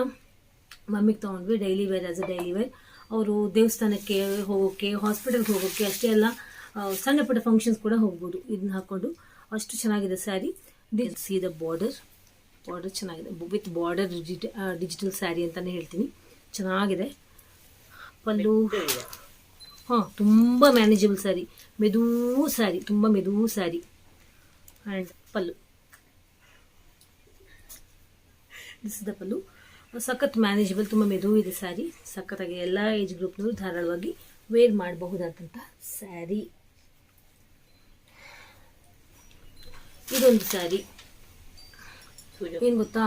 ಮಮ್ಮಿಗೆ ತೊಗೊಂಡ್ವಿ. Daily wear as a daily wear ಅವರು ದೇವಸ್ಥಾನಕ್ಕೆ ಹೋಗೋಕ್ಕೆ ಹಾಸ್ಪಿಟಲ್ಗೆ ಹೋಗೋಕ್ಕೆ ಅಷ್ಟೇ ಅಲ್ಲ ಆ, ಸಣ್ಣ ಪುಟ್ಟ ಫಂಕ್ಷನ್ಸ್ ಕೂಡ ಹೋಗ್ಬೋದು ಇದನ್ನ ಹಾಕ್ಕೊಂಡು ಅಷ್ಟು ಚೆನ್ನಾಗಿದೆ sari see the border border ಚೆನ್ನಾಗಿದೆ. ವಿತ್ ಬಾರ್ಡರ್ ಡಿಜಿಟಲ್ ಸ್ಯಾರಿ ಅಂತಲೇ ಹೇಳ್ತೀನಿ. ಚೆನ್ನಾಗಿದೆ. ಪಲ್ಲು. ಹಾಂ ತುಂಬ ಮ್ಯಾನೇಜಬಲ್ ಸ್ಯಾರಿ ಮೆದೂ ಸ್ಯಾರಿ ತುಂಬ ಮೆದೂ ಸ್ಯಾರಿ ಆ್ಯಂಡ್ ಪಲ್ಲು. ದಿಸ್ ದ ಪಲ್ಲು. ಸಖತ್ ಮ್ಯಾನೇಜಬಲ್ ತುಂಬ ಮೆದು ಇದೆ ಸ್ಯಾರಿ ಸಖತ್ತಾಗಿ ಎಲ್ಲ ಏಜ್ ಗ್ರೂಪ್ನವರು ಧಾರಾಳವಾಗಿ ವೇರ್ ಮಾಡಬಹುದಾದಂಥ ಸ್ಯಾರಿ ಇದೊಂದು ಸ್ಯಾರಿ ಏನು ಗೊತ್ತಾ?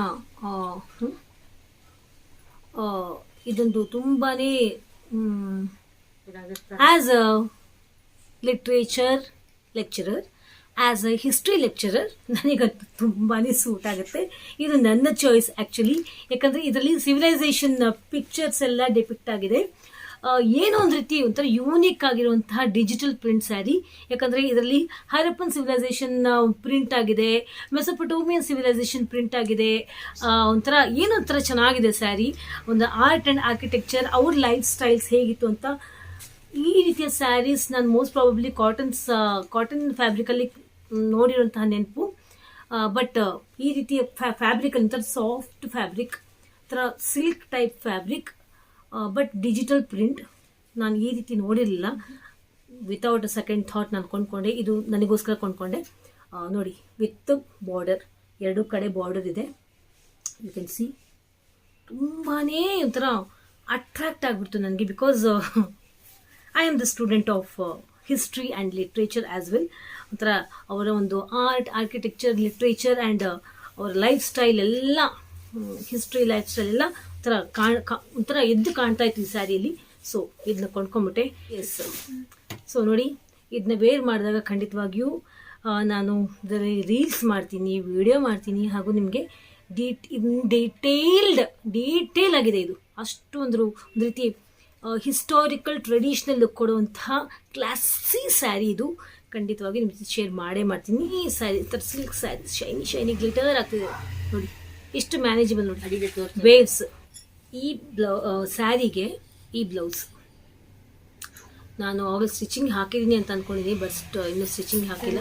ಇದೊಂದು ತುಂಬಾ as a literature lecturer as a history lecturer ನನಗಂತೂ ತುಂಬಾ ಸೂಟ್ ಆಗುತ್ತೆ. ಇದು ನನ್ನ ಚಾಯ್ಸ್ ಆ್ಯಕ್ಚುಲಿ ಯಾಕಂದರೆ ಇದರಲ್ಲಿ ಸಿವಿಲೈಸೇಷನ್ ಪಿಕ್ಚರ್ಸ್ ಎಲ್ಲ ಡಿಪಿಕ್ಟ್ ಆಗಿದೆ. ಏನೋ ಒಂದು ರೀತಿ ಒಂಥರ ಯೂನಿಕ್ ಆಗಿರುವಂತಹ ಡಿಜಿಟಲ್ ಪ್ರಿಂಟ್ ಸ್ಯಾರಿ ಯಾಕಂದರೆ ಇದರಲ್ಲಿ ಹೈರಪ್ಪನ್ ಸಿವಿಲೈಸೇಷನ್ ಪ್ರಿಂಟ್ ಆಗಿದೆ ಮೆಸೊಪಟೋಮಿಯನ್ ಸಿವಿಲೈಸೇಷನ್ ಪ್ರಿಂಟ್ ಆಗಿದೆ. ಒಂಥರ ಏನೋ ಒಂಥರ ಚೆನ್ನಾಗಿದೆ ಸ್ಯಾರಿ ಒಂದು ಆರ್ಟ್ ಆ್ಯಂಡ್ ಆರ್ಕಿಟೆಕ್ಚರ್ ಅವ್ರ ಲೈಫ್ ಸ್ಟೈಲ್ಸ್ ಹೇಗಿತ್ತು ಅಂತ ಈ ರೀತಿಯ ಸ್ಯಾರೀಸ್ ನಾನು ಮೋಸ್ಟ್ ಪ್ರಾಬಬ್ಲಿ ಕಾಟನ್ಸ್ ಕಾಟನ್ ಫ್ಯಾಬ್ರಿಕಲ್ಲಿ ನೋಡಿರುವಂತಹ ನೆನಪು. ಬಟ್ ಈ ರೀತಿಯ ಫ್ಯಾಬ್ರಿಕ್ ಅಂತ ಸಾಫ್ಟ್ ಫ್ಯಾಬ್ರಿಕ್ ಥರ silk type fabric but digital print ನಾನು ಈ ರೀತಿ ನೋಡಿರಲಿಲ್ಲ. ವಿತೌಟ್ ಸೆಕೆಂಡ್ ಥಾಟ್ ನಾನು ಕೊಂಡ್ಕೊಂಡೆ. ಇದು ನನಗೋಸ್ಕರ ಕೊಂಡ್ಕೊಂಡೆ. ನೋಡಿ ವಿತ್ ಬಾರ್ಡರ್ ಎರಡು ಕಡೆ ಬಾರ್ಡರ್ ಇದೆ. ಯು ಕ್ಯಾನ್ ಸಿ ತುಂಬಾ ಒಂಥರ ಅಟ್ರಾಕ್ಟ್ ಆಗಿಬಿಡ್ತು ನನಗೆ because I am the student of history and literature as well ಒಂಥರ ಅವರ ಒಂದು ಆರ್ಟ್ ಆರ್ಕಿಟೆಕ್ಚರ್ ಲಿಟ್ರೇಚರ್ ಆ್ಯಂಡ್ ಅವರ ಲೈಫ್ ಸ್ಟೈಲ್ ಎಲ್ಲ ಹಿಸ್ಟ್ರಿ ಲೈಫ್ ಸ್ಟೈಲ್ ಎಲ್ಲ ಒಂಥರ ಕಾಣ್ ಕಾ- ಒಂಥರ ಎದ್ದು ಕಾಣ್ತಾ ಇತ್ತು ಈ ಸ್ಯಾರಿಯಲ್ಲಿ ಸೊ ಇದನ್ನ ಕೊಂಡ್ಕೊಂಬಿಟ್ಟೆ. ಎಸ್ ಸೊ ನೋಡಿ ಇದನ್ನ ವೇರ್ ಮಾಡಿದಾಗ ಖಂಡಿತವಾಗಿಯೂ ನಾನು ಇದರಲ್ಲಿ ರೀಲ್ಸ್ ಮಾಡ್ತೀನಿ ವಿಡಿಯೋ ಮಾಡ್ತೀನಿ ಹಾಗೂ ನಿಮಗೆ ಡೀಟ್ ಡೀಟೇಲ್ಡ್ ಡೀಟೇಲ್ ಆಗಿದೆ ಇದು. ಅಷ್ಟು ಒಂದು ಒಂದು ರೀತಿ ಹಿಸ್ಟಾರಿಕಲ್ ಟ್ರೆಡಿಷ್ನಲ್ ಲುಕ್ ಕೊಡುವಂತಹ ಕ್ಲಾಸಿ ಸ್ಯಾರಿ ಇದು. ಖಂಡಿತವಾಗಿ ನಿಮ್ಮ ಜೊತೆ ಶೇರ್ ಮಾಡೇ ಮಾಡ್ತೀನಿ. ಈ ಸ್ಯಾರಿ ಥರ silk sari shiny shiny glitter ಆಗ್ತಿದೆ. ನೋಡಿ ಎಷ್ಟು ಮ್ಯಾನೇಜಬಲ್ ನೋಡಿ. ವೇವ್ಸ್ ಈ ಬ್ಲೌ ಸ್ಯಾರಿಗೆ ಈ ಬ್ಲೌಸ್ ನಾನು ಆವಾಗ ಸ್ಟಿಚಿಂಗ್ ಹಾಕಿದ್ದೀನಿ ಅಂತ ಅಂದ್ಕೊಂಡಿದ್ದೀನಿ ಬಟ್ ಇನ್ನೂ ಸ್ಟಿಚಿಂಗ್ ಹಾಕಿಲ್ಲ.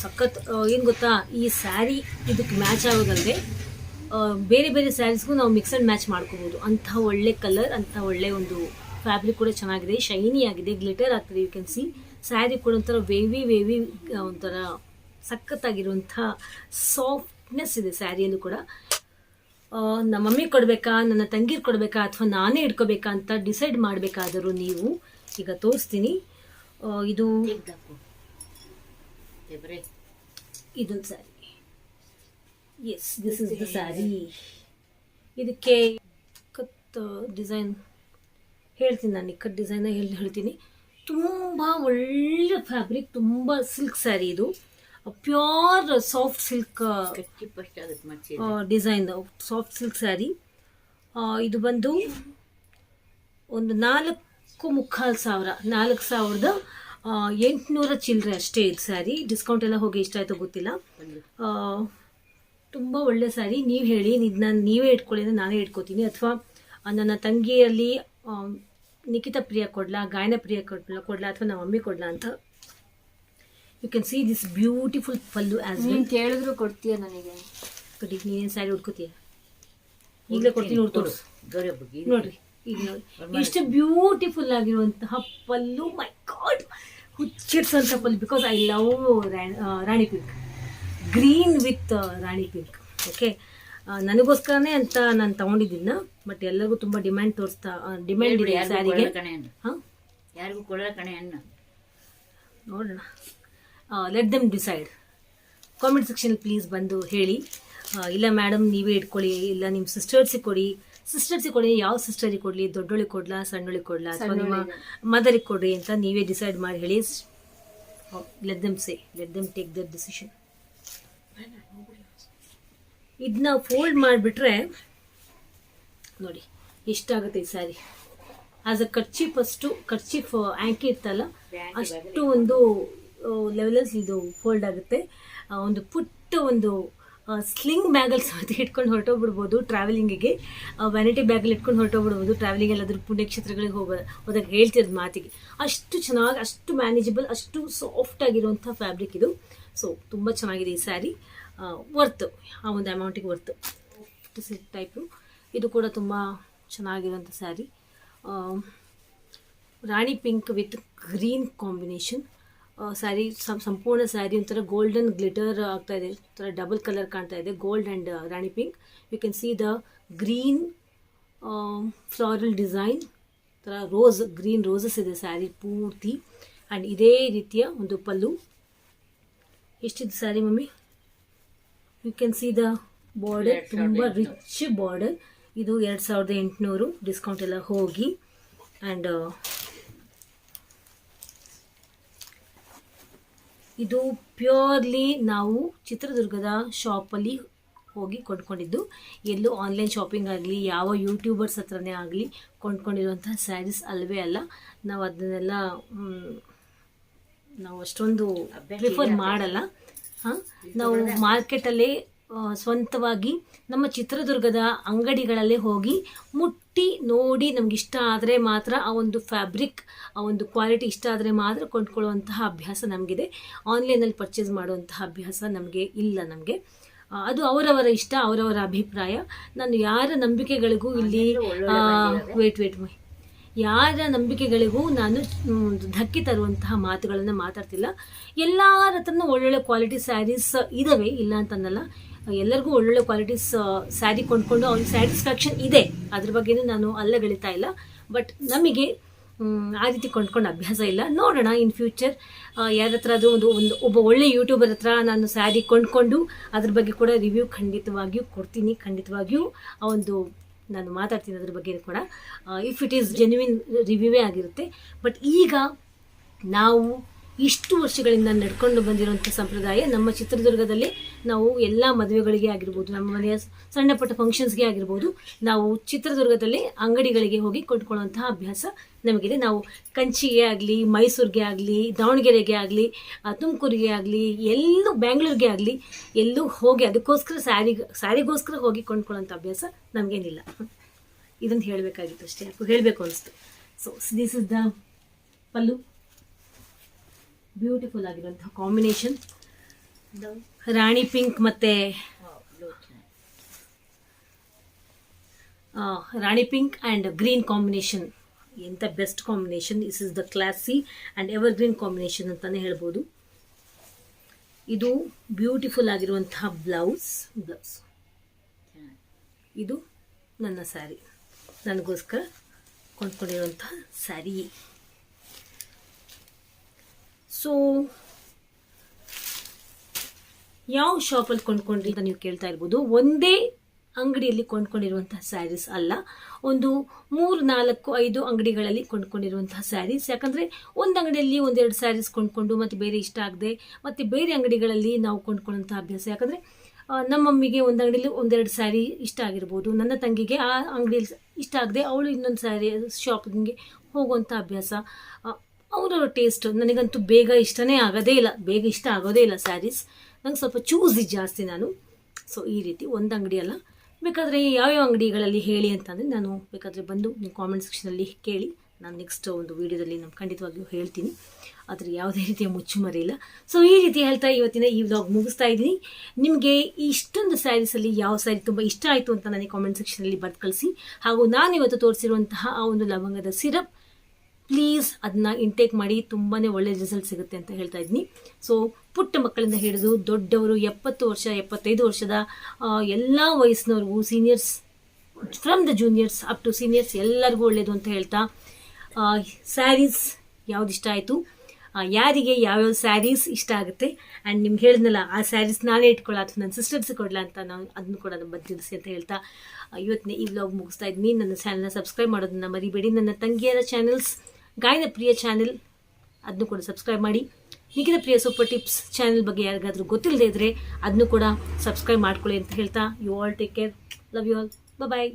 ಸಖತ್ ಏನು ಗೊತ್ತಾ? ಈ ಸ್ಯಾರಿ ಇದಕ್ಕೆ ಮ್ಯಾಚ್ ಆಗೋದಲ್ಲದೆ ಬೇರೆ ಬೇರೆ ಸ್ಯಾರೀಸ್ಗೂ ನಾವು ಮಿಕ್ಸ್ ಆ್ಯಂಡ್ ಮ್ಯಾಚ್ ಮಾಡ್ಕೋಬೋದು. ಅಂಥ ಒಳ್ಳೆ ಕಲರ್ ಅಂಥ ಒಳ್ಳೆ ಒಂದು ಫ್ಯಾಬ್ರಿಕ್ ಕೂಡ ಚೆನ್ನಾಗಿದೆ ಶೈನಿ ಆಗಿದೆ ಗ್ಲಿಟರ್ ಆಗ್ತದೆ ಯು ಕ್ಯಾನ್ ಸಿ ಸ್ಯಾರಿ ಕೂಡ ಒಂಥರ ವೇವಿ ವೇವಿ ಒಂಥರ ಸಖತ್ತಾಗಿರುವಂಥ ಸಾಫ್ಟ್ನೆಸ್ ಇದೆ ಸ್ಯಾರಿಯಲ್ಲೂ ಕೂಡ. ನಮ್ಮ ಮಮ್ಮಿ ಕೊಡಬೇಕಾ ನನ್ನ ತಂಗಿರ್ ಕೊಡಬೇಕಾ ಅಥವಾ ನಾನೇ ಇಟ್ಕೋಬೇಕಾ ಅಂತ ಡಿಸೈಡ್ ಮಾಡಬೇಕಾದರೂ ನೀವು ಈಗ ತೋರಿಸ್ತೀನಿ. ಇದು ಇದೊಂದು sari yes this is the sari ಇದಕ್ಕೆ ಕತ್ ಡಿಸೈನ್ ಹೇಳ್ತೀನಿ ನಾನು ಇಕ್ಕಟ್ ಡಿಸೈನ್ ಹೇಳಿ ಹೇಳ್ತೀನಿ. ತುಂಬ ಒಳ್ಳೆ ಫ್ಯಾಬ್ರಿಕ್ ತುಂಬ ಸಿಲ್ಕ್ ಸ್ಯಾರಿ ಇದು. Pure soft silk design soft silk sari ಇದು ಬಂದು ಒಂದು ನಾಲ್ಕು ಮುಕ್ಕಾಲು ಸಾವಿರ. ನಾಲ್ಕು ಸಾವಿರದ ಎಂಟುನೂರ ಚಿಲ್ಲರೆ ಅಷ್ಟೇ ಇದು ಸ್ಯಾರಿ ಡಿಸ್ಕೌಂಟ್ ಎಲ್ಲ ಹೋಗಿ ಎಷ್ಟಾಯಿತು ಗೊತ್ತಿಲ್ಲ. ತುಂಬ ಒಳ್ಳೆ ಸ್ಯಾರಿ ನೀವು ಹೇಳಿ ನಾನು ನೀವೇ ಇಟ್ಕೊಳ್ಳಿ ಅಂದ್ರೆ ನಾನೇ ಇಟ್ಕೋತೀನಿ. ಅಥವಾ ನನ್ನ ತಂಗಿಯಲ್ಲಿ ನಿಖಿತ ಪ್ರಿಯ ಕೊಡ್ಲಾ ಗಾಯನ ಪ್ರಿಯ ಕೊಡ್ಲಾ ಕೊಡ್ಲಾ ಅಥವಾ ನಮ್ಮ ಮಮ್ಮಿ ಕೊಡ್ಲಾ ಅಂತ. You can see this beautiful pallu as well ನೀನ್ ಕೇಳಿದ್ರು ಕೊಡ್ತೀಯ ನನಗೆ. ಕೊಡಿ ನೀನೇನು ಸ್ಯಾರಿ ಉಟ್ಕೋತೀಯ? ಈಗಲೇ ಕೊಡ್ತೀನಿ ಬಗ್ಗೆ ನೋಡ್ರಿ ಈಗ ನೋಡಿ ಇಷ್ಟು ಬ್ಯೂಟಿಫುಲ್ ಆಗಿರುವಂತಹ ಪಲ್ಲು ಮೈ ಗಾಡ್ ಹುಚ್ಚಿಡ್ಸಂತ ಪಲ್ಲು because I love rani pink green with rani pink. Okay ನನಗೋಸ್ಕರನೇ ಅಂತ ನಾನು ತಗೊಂಡಿದ್ದೀನ ಬಟ್ ಎಲ್ಲರಿಗೂ ತುಂಬ ಡಿಮ್ಯಾಂಡ್ ತೋರಿಸ್ತಾ ಡಿಮ್ಯಾಂಡ್ ಇದೆ ಸ್ಯಾರಿಗೆ ಹಾಂ? ಯಾರಿಗೂ ಕೊಡಲ್ಲ ಕಣೆ ಅಣ್ಣ. ನೋಡೋಣ. Let them decide comment section please ಬಂದು ಹೇಳಿ. ಇಲ್ಲ ಮೇಡಮ್ ನೀವೇ ಇಟ್ಕೊಳ್ಳಿ ಇಲ್ಲ ನಿಮ್ಮ ಸಿಸ್ಟರ್ಸಿಗೆ ಕೊಡಿ. ಸಿಸ್ಟರ್ಸಿಗೆ ಕೊಡಿ ಯಾವ ಸಿಸ್ಟರಿಗೆ ಕೊಡಲಿ? ದೊಡ್ಡೊಳಿಗೆ ಕೊಡ್ಲಾ ಸಣ್ಣೊಳಿಗೆ ಕೊಡ್ಲಾ? ಅಥವಾ ನಿಮ್ಮ ಮದರಿಗೆ ಕೊಡ್ರಿ ಅಂತ ನೀವೇ ಡಿಸೈಡ್ ಮಾಡಿ ಹೇಳಿ. Let them say let them take their decision ಇದನ್ನ ಫೋಲ್ಡ್ ಮಾಡಿಬಿಟ್ರೆ ನೋಡಿ ಎಷ್ಟಾಗುತ್ತೆ ಈ ಸ್ಯಾರಿ ಆಸ್ ಅ ಕರ್ಚೀಫ್ ಅಷ್ಟು ಕರ್ಚೀಫ್ ಆ್ಯಂಕಿ ಇತ್ತಲ್ಲ ಅಷ್ಟು ಒಂದು ಲೆವೆಲಲ್ಲಿ ಇದು ಫೋಲ್ಡ್ ಆಗುತ್ತೆ. ಒಂದು ಪುಟ್ಟ ಒಂದು ಸ್ಲಿಂಗ್ ಬ್ಯಾಗಲ್ಸ್ ಸಮೇತ ಇಟ್ಕೊಂಡು ಹೊರಟೋಗ್ಬಿಡ್ಬೋದು ಟ್ರಾವೆಲಿಂಗಿಗೆ ವ್ಯಾನಿಟಿ ಬ್ಯಾಗಲ್ಲಿ ಇಟ್ಕೊಂಡು ಹೊರಟೋಗ್ಬಿಡ್ಬೋದು ಟ್ರಾವೆಲಿಂಗ್ ಎಲ್ಲಾದ್ರೂ ಪುಣ್ಯಕ್ಷೇತ್ರಗಳಿಗೆ ಹೋಗ ಹೋದಾಗ ಹೇಳ್ತಿರೋದು ಮಾತಿಗೆ. ಅಷ್ಟು ಚೆನ್ನಾಗಿ ಅಷ್ಟು ಮ್ಯಾನೇಜಬಲ್ ಅಷ್ಟು ಸಾಫ್ಟ್ ಆಗಿರುವಂಥ ಫ್ಯಾಬ್ರಿಕ್ ಇದು. ಸೊ ತುಂಬ ಚೆನ್ನಾಗಿದೆ ಈ ಸ್ಯಾರಿ ವರ್ತು ಆ ಒಂದು ಅಮೌಂಟಿಗೆ ವರ್ತು ಸಿಲ್ಕ್ ಟೈಪು ಇದು ಕೂಡ ತುಂಬ ಚೆನ್ನಾಗಿರುವಂಥ sari rani pink with green combination sari ಸಂಪೂರ್ಣ ಸ್ಯಾರಿ ಒಂಥರ ಗೋಲ್ಡನ್ ಗ್ಲಿಟರ್ ಆಗ್ತಾ ಇದೆ. ಒಂಥರ ಡಬಲ್ ಕಲರ್ ಕಾಣ್ತಾ ಇದೆ. Gold and rani pink you can see the green floral design ಥರ ರೋಸ್ ಗ್ರೀನ್ ರೋಸಸ್ ಇದೆ ಸ್ಯಾರಿ ಪೂರ್ತಿ. ಆ್ಯಂಡ್ ಇದೇ ರೀತಿಯ ಒಂದು ಪಲ್ಲು. ಎಷ್ಟಿದೆ sari mummy? You can see the border ತುಂಬ ರಿಚ್ ಬಾರ್ಡರ್ ಇದು ಎರಡು ಸಾವಿರದ ಎಂಟುನೂರು ಡಿಸ್ಕೌಂಟ್ ಎಲ್ಲ ಹೋಗಿ ಆ್ಯಂಡ್ ಇದು ಪ್ಯೂರ್ಲಿ ನಾವು ಚಿತ್ರದುರ್ಗದ ಶಾಪಲ್ಲಿ ಹೋಗಿ ಕೊಂಡ್ಕೊಂಡಿದ್ದು. ಎಲ್ಲೂ ಆನ್ಲೈನ್ ಶಾಪಿಂಗ್ ಆಗಲಿ ಯಾವ ಯೂಟ್ಯೂಬರ್ಸ್ ಹತ್ರನೇ ಆಗಲಿ ಕೊಂಡ್ಕೊಂಡಿರುವಂಥ ಸ್ಯಾರೀಸ್ ಅಲ್ಲವೇ ಅಲ್ಲ. ನಾವು ಅದನ್ನೆಲ್ಲ ನಾವು ಅಷ್ಟೊಂದು ಪ್ರಿಫರ್ ಮಾಡಲ್ಲ. ನಾವು ಮಾರ್ಕೆಟಲ್ಲೇ ಸ್ವಂತವಾಗಿ ನಮ್ಮ ಚಿತ್ರದುರ್ಗದ ಅಂಗಡಿಗಳಲ್ಲೇ ಹೋಗಿ ಮುಟ್ಟಿ ನೋಡಿ ನಮ್ಗೆ ಇಷ್ಟ ಆದರೆ ಮಾತ್ರ ಆ ಒಂದು ಫ್ಯಾಬ್ರಿಕ್ ಆ ಒಂದು ಕ್ವಾಲಿಟಿ ಇಷ್ಟ ಆದರೆ ಮಾತ್ರ ಕೊಂಡ್ಕೊಳ್ಳುವಂತಹ ಅಭ್ಯಾಸ ನಮಗಿದೆ. ಆನ್ಲೈನಲ್ಲಿ ಪರ್ಚೇಸ್ ಮಾಡುವಂತಹ ಅಭ್ಯಾಸ ನಮಗೆ ಇಲ್ಲ ನಮಗೆ. ಅದು ಅವರವರ ಇಷ್ಟ ಅವರವರ ಅಭಿಪ್ರಾಯ. ನಾನು ಯಾರ ನಂಬಿಕೆಗಳಿಗೂ ಇಲ್ಲಿ ವೇಟ್ ವೇಟ್ ಮೈ ಯಾರ ನಂಬಿಕೆಗಳಿಗೂ ನಾನು ಧಕ್ಕೆ ತರುವಂತಹ ಮಾತುಗಳನ್ನು ಮಾತಾಡ್ತಿಲ್ಲ. ಎಲ್ಲರ ಹತ್ರನೂ ಒಳ್ಳೊಳ್ಳೆ ಕ್ವಾಲಿಟಿ ಸ್ಯಾರೀಸ್ ಇದಾವೆ, ಇಲ್ಲ ಅಂತಂದಲ್ಲ ಎಲ್ಲರಿಗೂ ಒಳ್ಳೊಳ್ಳೆ ಕ್ವಾಲಿಟೀಸ್ ಸ್ಯಾರಿ ಕೊಂಡ್ಕೊಂಡು ಅವ್ರಿಗೆ ಸ್ಯಾಟಿಸ್ಫ್ಯಾಕ್ಷನ್ ಇದೆ. ಅದ್ರ ಬಗ್ಗೆನೂ ನಾನು ಅಲ್ಲಗಳಿತಾ ಇಲ್ಲ. ಬಟ್ ನಮಗೆ ಆ ರೀತಿ ಕೊಂಡ್ಕೊಂಡು ಅಭ್ಯಾಸ ಇಲ್ಲ. ನೋಡೋಣ ಇನ್ ಫ್ಯೂಚರ್ ಯಾರ ಹತ್ರ ಅದು ಒಂದು ಒಂದು, ಒಬ್ಬ ಒಳ್ಳೆ ಯೂಟ್ಯೂಬರ್ ಹತ್ರ ನಾನು ಸ್ಯಾರಿ ಕೊಂಡ್ಕೊಂಡು ಅದ್ರ ಬಗ್ಗೆ ಕೂಡ ರಿವ್ಯೂ ಖಂಡಿತವಾಗಿಯೂ ಕೊಡ್ತೀನಿ. ಖಂಡಿತವಾಗಿಯೂ ಆ ಒಂದು ನಾನು ಮಾತಾಡ್ತೀನಿ ಅದ್ರ ಬಗ್ಗೆ ಕೂಡ. ಇಫ್ ಇಟ್ ಈಸ್ ಜೆನ್ಯೂನ್ ರಿವ್ಯೂವೇ ಆಗಿರುತ್ತೆ. ಬಟ್ ಈಗ ನಾವು ಇಷ್ಟು ವರ್ಷಗಳಿಂದ ನಡ್ಕೊಂಡು ಬಂದಿರುವಂಥ ಸಂಪ್ರದಾಯ ನಮ್ಮ ಚಿತ್ರದುರ್ಗದಲ್ಲಿ ನಾವು ಎಲ್ಲ ಮದುವೆಗಳಿಗೆ ಆಗಿರ್ಬೋದು, ನಮ್ಮ ಮನೆಯ ಸಣ್ಣ ಪುಟ್ಟ ಫಂಕ್ಷನ್ಸ್ಗೆ ಆಗಿರ್ಬೋದು, ನಾವು ಚಿತ್ರದುರ್ಗದಲ್ಲಿ ಅಂಗಡಿಗಳಿಗೆ ಹೋಗಿ ಕೊಂಡ್ಕೊಳ್ಳುವಂತಹ ಅಭ್ಯಾಸ ನಮಗಿದೆ. ನಾವು ಕಂಚಿಗೆ ಆಗಲಿ, ಮೈಸೂರಿಗೆ ಆಗಲಿ, ದಾವಣಗೆರೆಗೆ ಆಗಲಿ ತುಮಕೂರಿಗೆ ಆಗಲಿ, ಎಲ್ಲೂ ಬ್ಯಾಂಗ್ಳೂರಿಗೆ ಆಗಲಿ, ಎಲ್ಲೂ ಹೋಗಿ ಅದಕ್ಕೋಸ್ಕರ ಸ್ಯಾರಿ, ಸ್ಯಾರಿಗೋಸ್ಕರ ಹೋಗಿ ಕೊಂಡ್ಕೊಳ್ಳೋಂಥ ಅಭ್ಯಾಸ ನಮಗೇನಿಲ್ಲ. ಇದನ್ನು ಹೇಳಬೇಕಾಗಿತ್ತು ಅಷ್ಟೇ. ಹೇಳಬೇಕು ಅನಿಸ್ತು. So this is the pallu. Beautiful ಆಗಿರುವಂತಹ ಕಾಂಬಿನೇಷನ್ ರಾಣಿ ಪಿಂಕ್ ಮತ್ತೆ rani pink and green combination ಎಂಥ best combination is is the classy and evergreen combination ಅಂತಲೇ ಹೇಳ್ಬೋದು. ಇದು ಬ್ಯೂಟಿಫುಲ್ ಆಗಿರುವಂತಹ ಬ್ಲೌಸ್ ಬ್ಲೌಸ್ ಇದು ನನ್ನ ಸ್ಯಾರಿ ನನಗೋಸ್ಕರ ಕೊಂಡ್ಕೊಂಡಿರುವಂತಹ ಸ್ಯಾರಿ ಸೊ ಯಾವ ಶಾಪಲ್ಲಿ ಕೊಂಡ್ಕೊಂಡ್ರಿ ಅಂತ ನೀವು ಕೇಳ್ತಾ ಇರ್ಬೋದು. ಒಂದೇ ಅಂಗಡಿಯಲ್ಲಿ ಕೊಂಡ್ಕೊಂಡಿರುವಂತಹ ಸ್ಯಾರೀಸ್ ಅಲ್ಲ. ಒಂದು ಮೂರು, ನಾಲ್ಕು, ಐದು ಅಂಗಡಿಗಳಲ್ಲಿ ಕೊಂಡ್ಕೊಂಡಿರುವಂತಹ ಸ್ಯಾರೀಸ್ ಯಾಕಂದರೆ ಒಂದು ಅಂಗಡಿಯಲ್ಲಿ ಒಂದೆರಡು ಸ್ಯಾರೀಸ್ ಕೊಂಡ್ಕೊಂಡು ಮತ್ತು ಬೇರೆ ಇಷ್ಟ ಆಗದೆ ಮತ್ತು ಬೇರೆ ಅಂಗಡಿಗಳಲ್ಲಿ ನಾವು ಕೊಂಡ್ಕೊಳ್ಳೋಂಥ ಅಭ್ಯಾಸ. ಯಾಕಂದರೆ ನಮ್ಮಮ್ಮಿಗೆ ಒಂದು ಅಂಗಡಿಯಲ್ಲಿ ಒಂದೆರಡು ಸ್ಯಾರಿ ಇಷ್ಟ ಆಗಿರ್ಬೋದು. ನನ್ನ ತಂಗಿಗೆ ಆ ಅಂಗಡಿಯಲ್ಲಿ ಇಷ್ಟ ಆಗದೆ ಅವಳು ಇನ್ನೊಂದು ಸ್ಯಾರಿ ಶಾಪಿಂಗ್ಗೆ ಹೋಗುವಂಥ ಅಭ್ಯಾಸ. ಅವರವರ ಟೇಸ್ಟ್ ನನಗಂತೂ ಬೇಗ ಇಷ್ಟನೇ ಆಗೋದೇ ಇಲ್ಲ. ಬೇಗ ಇಷ್ಟ ಆಗೋದೇ ಇಲ್ಲ ಸ್ಯಾರೀಸ್ ನಂಗೆ ಸ್ವಲ್ಪ ಚೂಸಿ ಜಾಸ್ತಿ ನಾನು. ಸೊ ಈ ರೀತಿ ಒಂದು ಅಂಗಡಿ ಅಲ್ಲ. ಬೇಕಾದರೆ ಯಾವ್ಯಾವ ಅಂಗಡಿಗಳಲ್ಲಿ ಹೇಳಿ ಅಂತಂದರೆ ನಾನು ಬೇಕಾದರೆ ಬಂದು ನಿಮ್ಮ ಕಾಮೆಂಟ್ ಸೆಕ್ಷನಲ್ಲಿ ಕೇಳಿ. ನಾನು ನೆಕ್ಸ್ಟ್ ಒಂದು ವೀಡಿಯೋದಲ್ಲಿ ನಾನು ಖಂಡಿತವಾಗಿಯೂ ಹೇಳ್ತೀನಿ. ಆದರೆ ಯಾವುದೇ ರೀತಿಯ ಮುಚ್ಚುಮರೆ ಇಲ್ಲ. ಸೊ ಈ ರೀತಿ ಹೇಳ್ತಾ ಇವತ್ತಿನ ಈ ವ್ಲಾಗ್ ಮುಗಿಸ್ತಾ ಇದ್ದೀನಿ. ನಿಮಗೆ ಇಷ್ಟೊಂದು ಸ್ಯಾರೀಸಲ್ಲಿ ಯಾವ ಸ್ಯಾರಿ ತುಂಬ ಇಷ್ಟ ಆಯಿತು ಅಂತ ನನಗೆ ಕಾಮೆಂಟ್ ಸೆಕ್ಷನಲ್ಲಿ ಬರ್ದು ಕಳಿಸಿ. ಹಾಗೂ ನಾನು ಇವತ್ತು ತೋರಿಸಿರುವಂತಹ ಆ ಒಂದು ಲವಂಗದ ಸಿರಪ್ ಪ್ಲೀಸ್ ಅದನ್ನ ಇಂಟೇಕ್ ಮಾಡಿ ತುಂಬಾ ಒಳ್ಳೆ ರಿಸಲ್ಟ್ ಸಿಗುತ್ತೆ ಅಂತ ಹೇಳ್ತಾ ಇದ್ದೀನಿ ಸೊ ಪುಟ್ಟ ಮಕ್ಕಳಿಂದ ಹಿಡಿದು ದೊಡ್ಡವರು ಎಪ್ಪತ್ತು ವರ್ಷ, ಎಪ್ಪತ್ತೈದು ವರ್ಷದ ಎಲ್ಲ ವಯಸ್ಸಿನವ್ರಿಗೂ seniors from the juniors up to seniors ಎಲ್ಲರಿಗೂ ಒಳ್ಳೆಯದು ಅಂತ ಹೇಳ್ತಾ ಸ್ಯಾರೀಸ್ ಯಾವ್ದು ಇಷ್ಟ ಆಯಿತು? ಯಾರಿಗೆ ಯಾವ್ಯಾವ ಸ್ಯಾರೀಸ್ ಇಷ್ಟ ಆಗುತ್ತೆ? ಆ್ಯಂಡ್ ನಿಮ್ಗೆ ಹೇಳಿದ್ನಲ್ಲ, ಆ ಸ್ಯಾರೀಸ್ ನಾನೇ ಇಟ್ಕೊಳ್ಳ ಅಥವಾ ನನ್ನ ಸಿಸ್ಟರ್ಸ್ ಕೊಡಲ ಅಂತ ನಾನು ಅದನ್ನು ಕೂಡ ಬದಲಿಸಿ ಅಂತ ಹೇಳ್ತಾ ಇವತ್ತಿನ ಈ ವ್ಲಾಗ್ ಮುಗಿಸ್ತಾ ಇದ್ದೀನಿ ನನ್ನ ಚಾನಲ್ನ ಸಬ್ಸ್ಕ್ರೈಬ್ ಮಾಡೋದನ್ನ ಮರಿಬೇಡಿ. ನನ್ನ ತಂಗಿಯರ ಚಾನಲ್ಸ್ ಗಾಯನ ಪ್ರಿಯ ಚಾನೆಲ್ ಅದನ್ನು ಕೂಡ ಸಬ್ಸ್ಕ್ರೈಬ್ ಮಾಡಿ. ಈಗಿನ ಪ್ರಿಯ ಸೂಪರ್ ಟಿಪ್ಸ್ ಚಾನೆಲ್ ಬಗ್ಗೆ ಯಾರಿಗಾದರೂ ಗೊತ್ತಿಲ್ಲದೆ ಇದ್ದರೆ ಅದನ್ನು ಕೂಡ ಸಬ್ಸ್ಕ್ರೈಬ್ ಮಾಡ್ಕೊಳ್ಳಿ ಅಂತ ಹೇಳ್ತಾ. You all take care love you all bye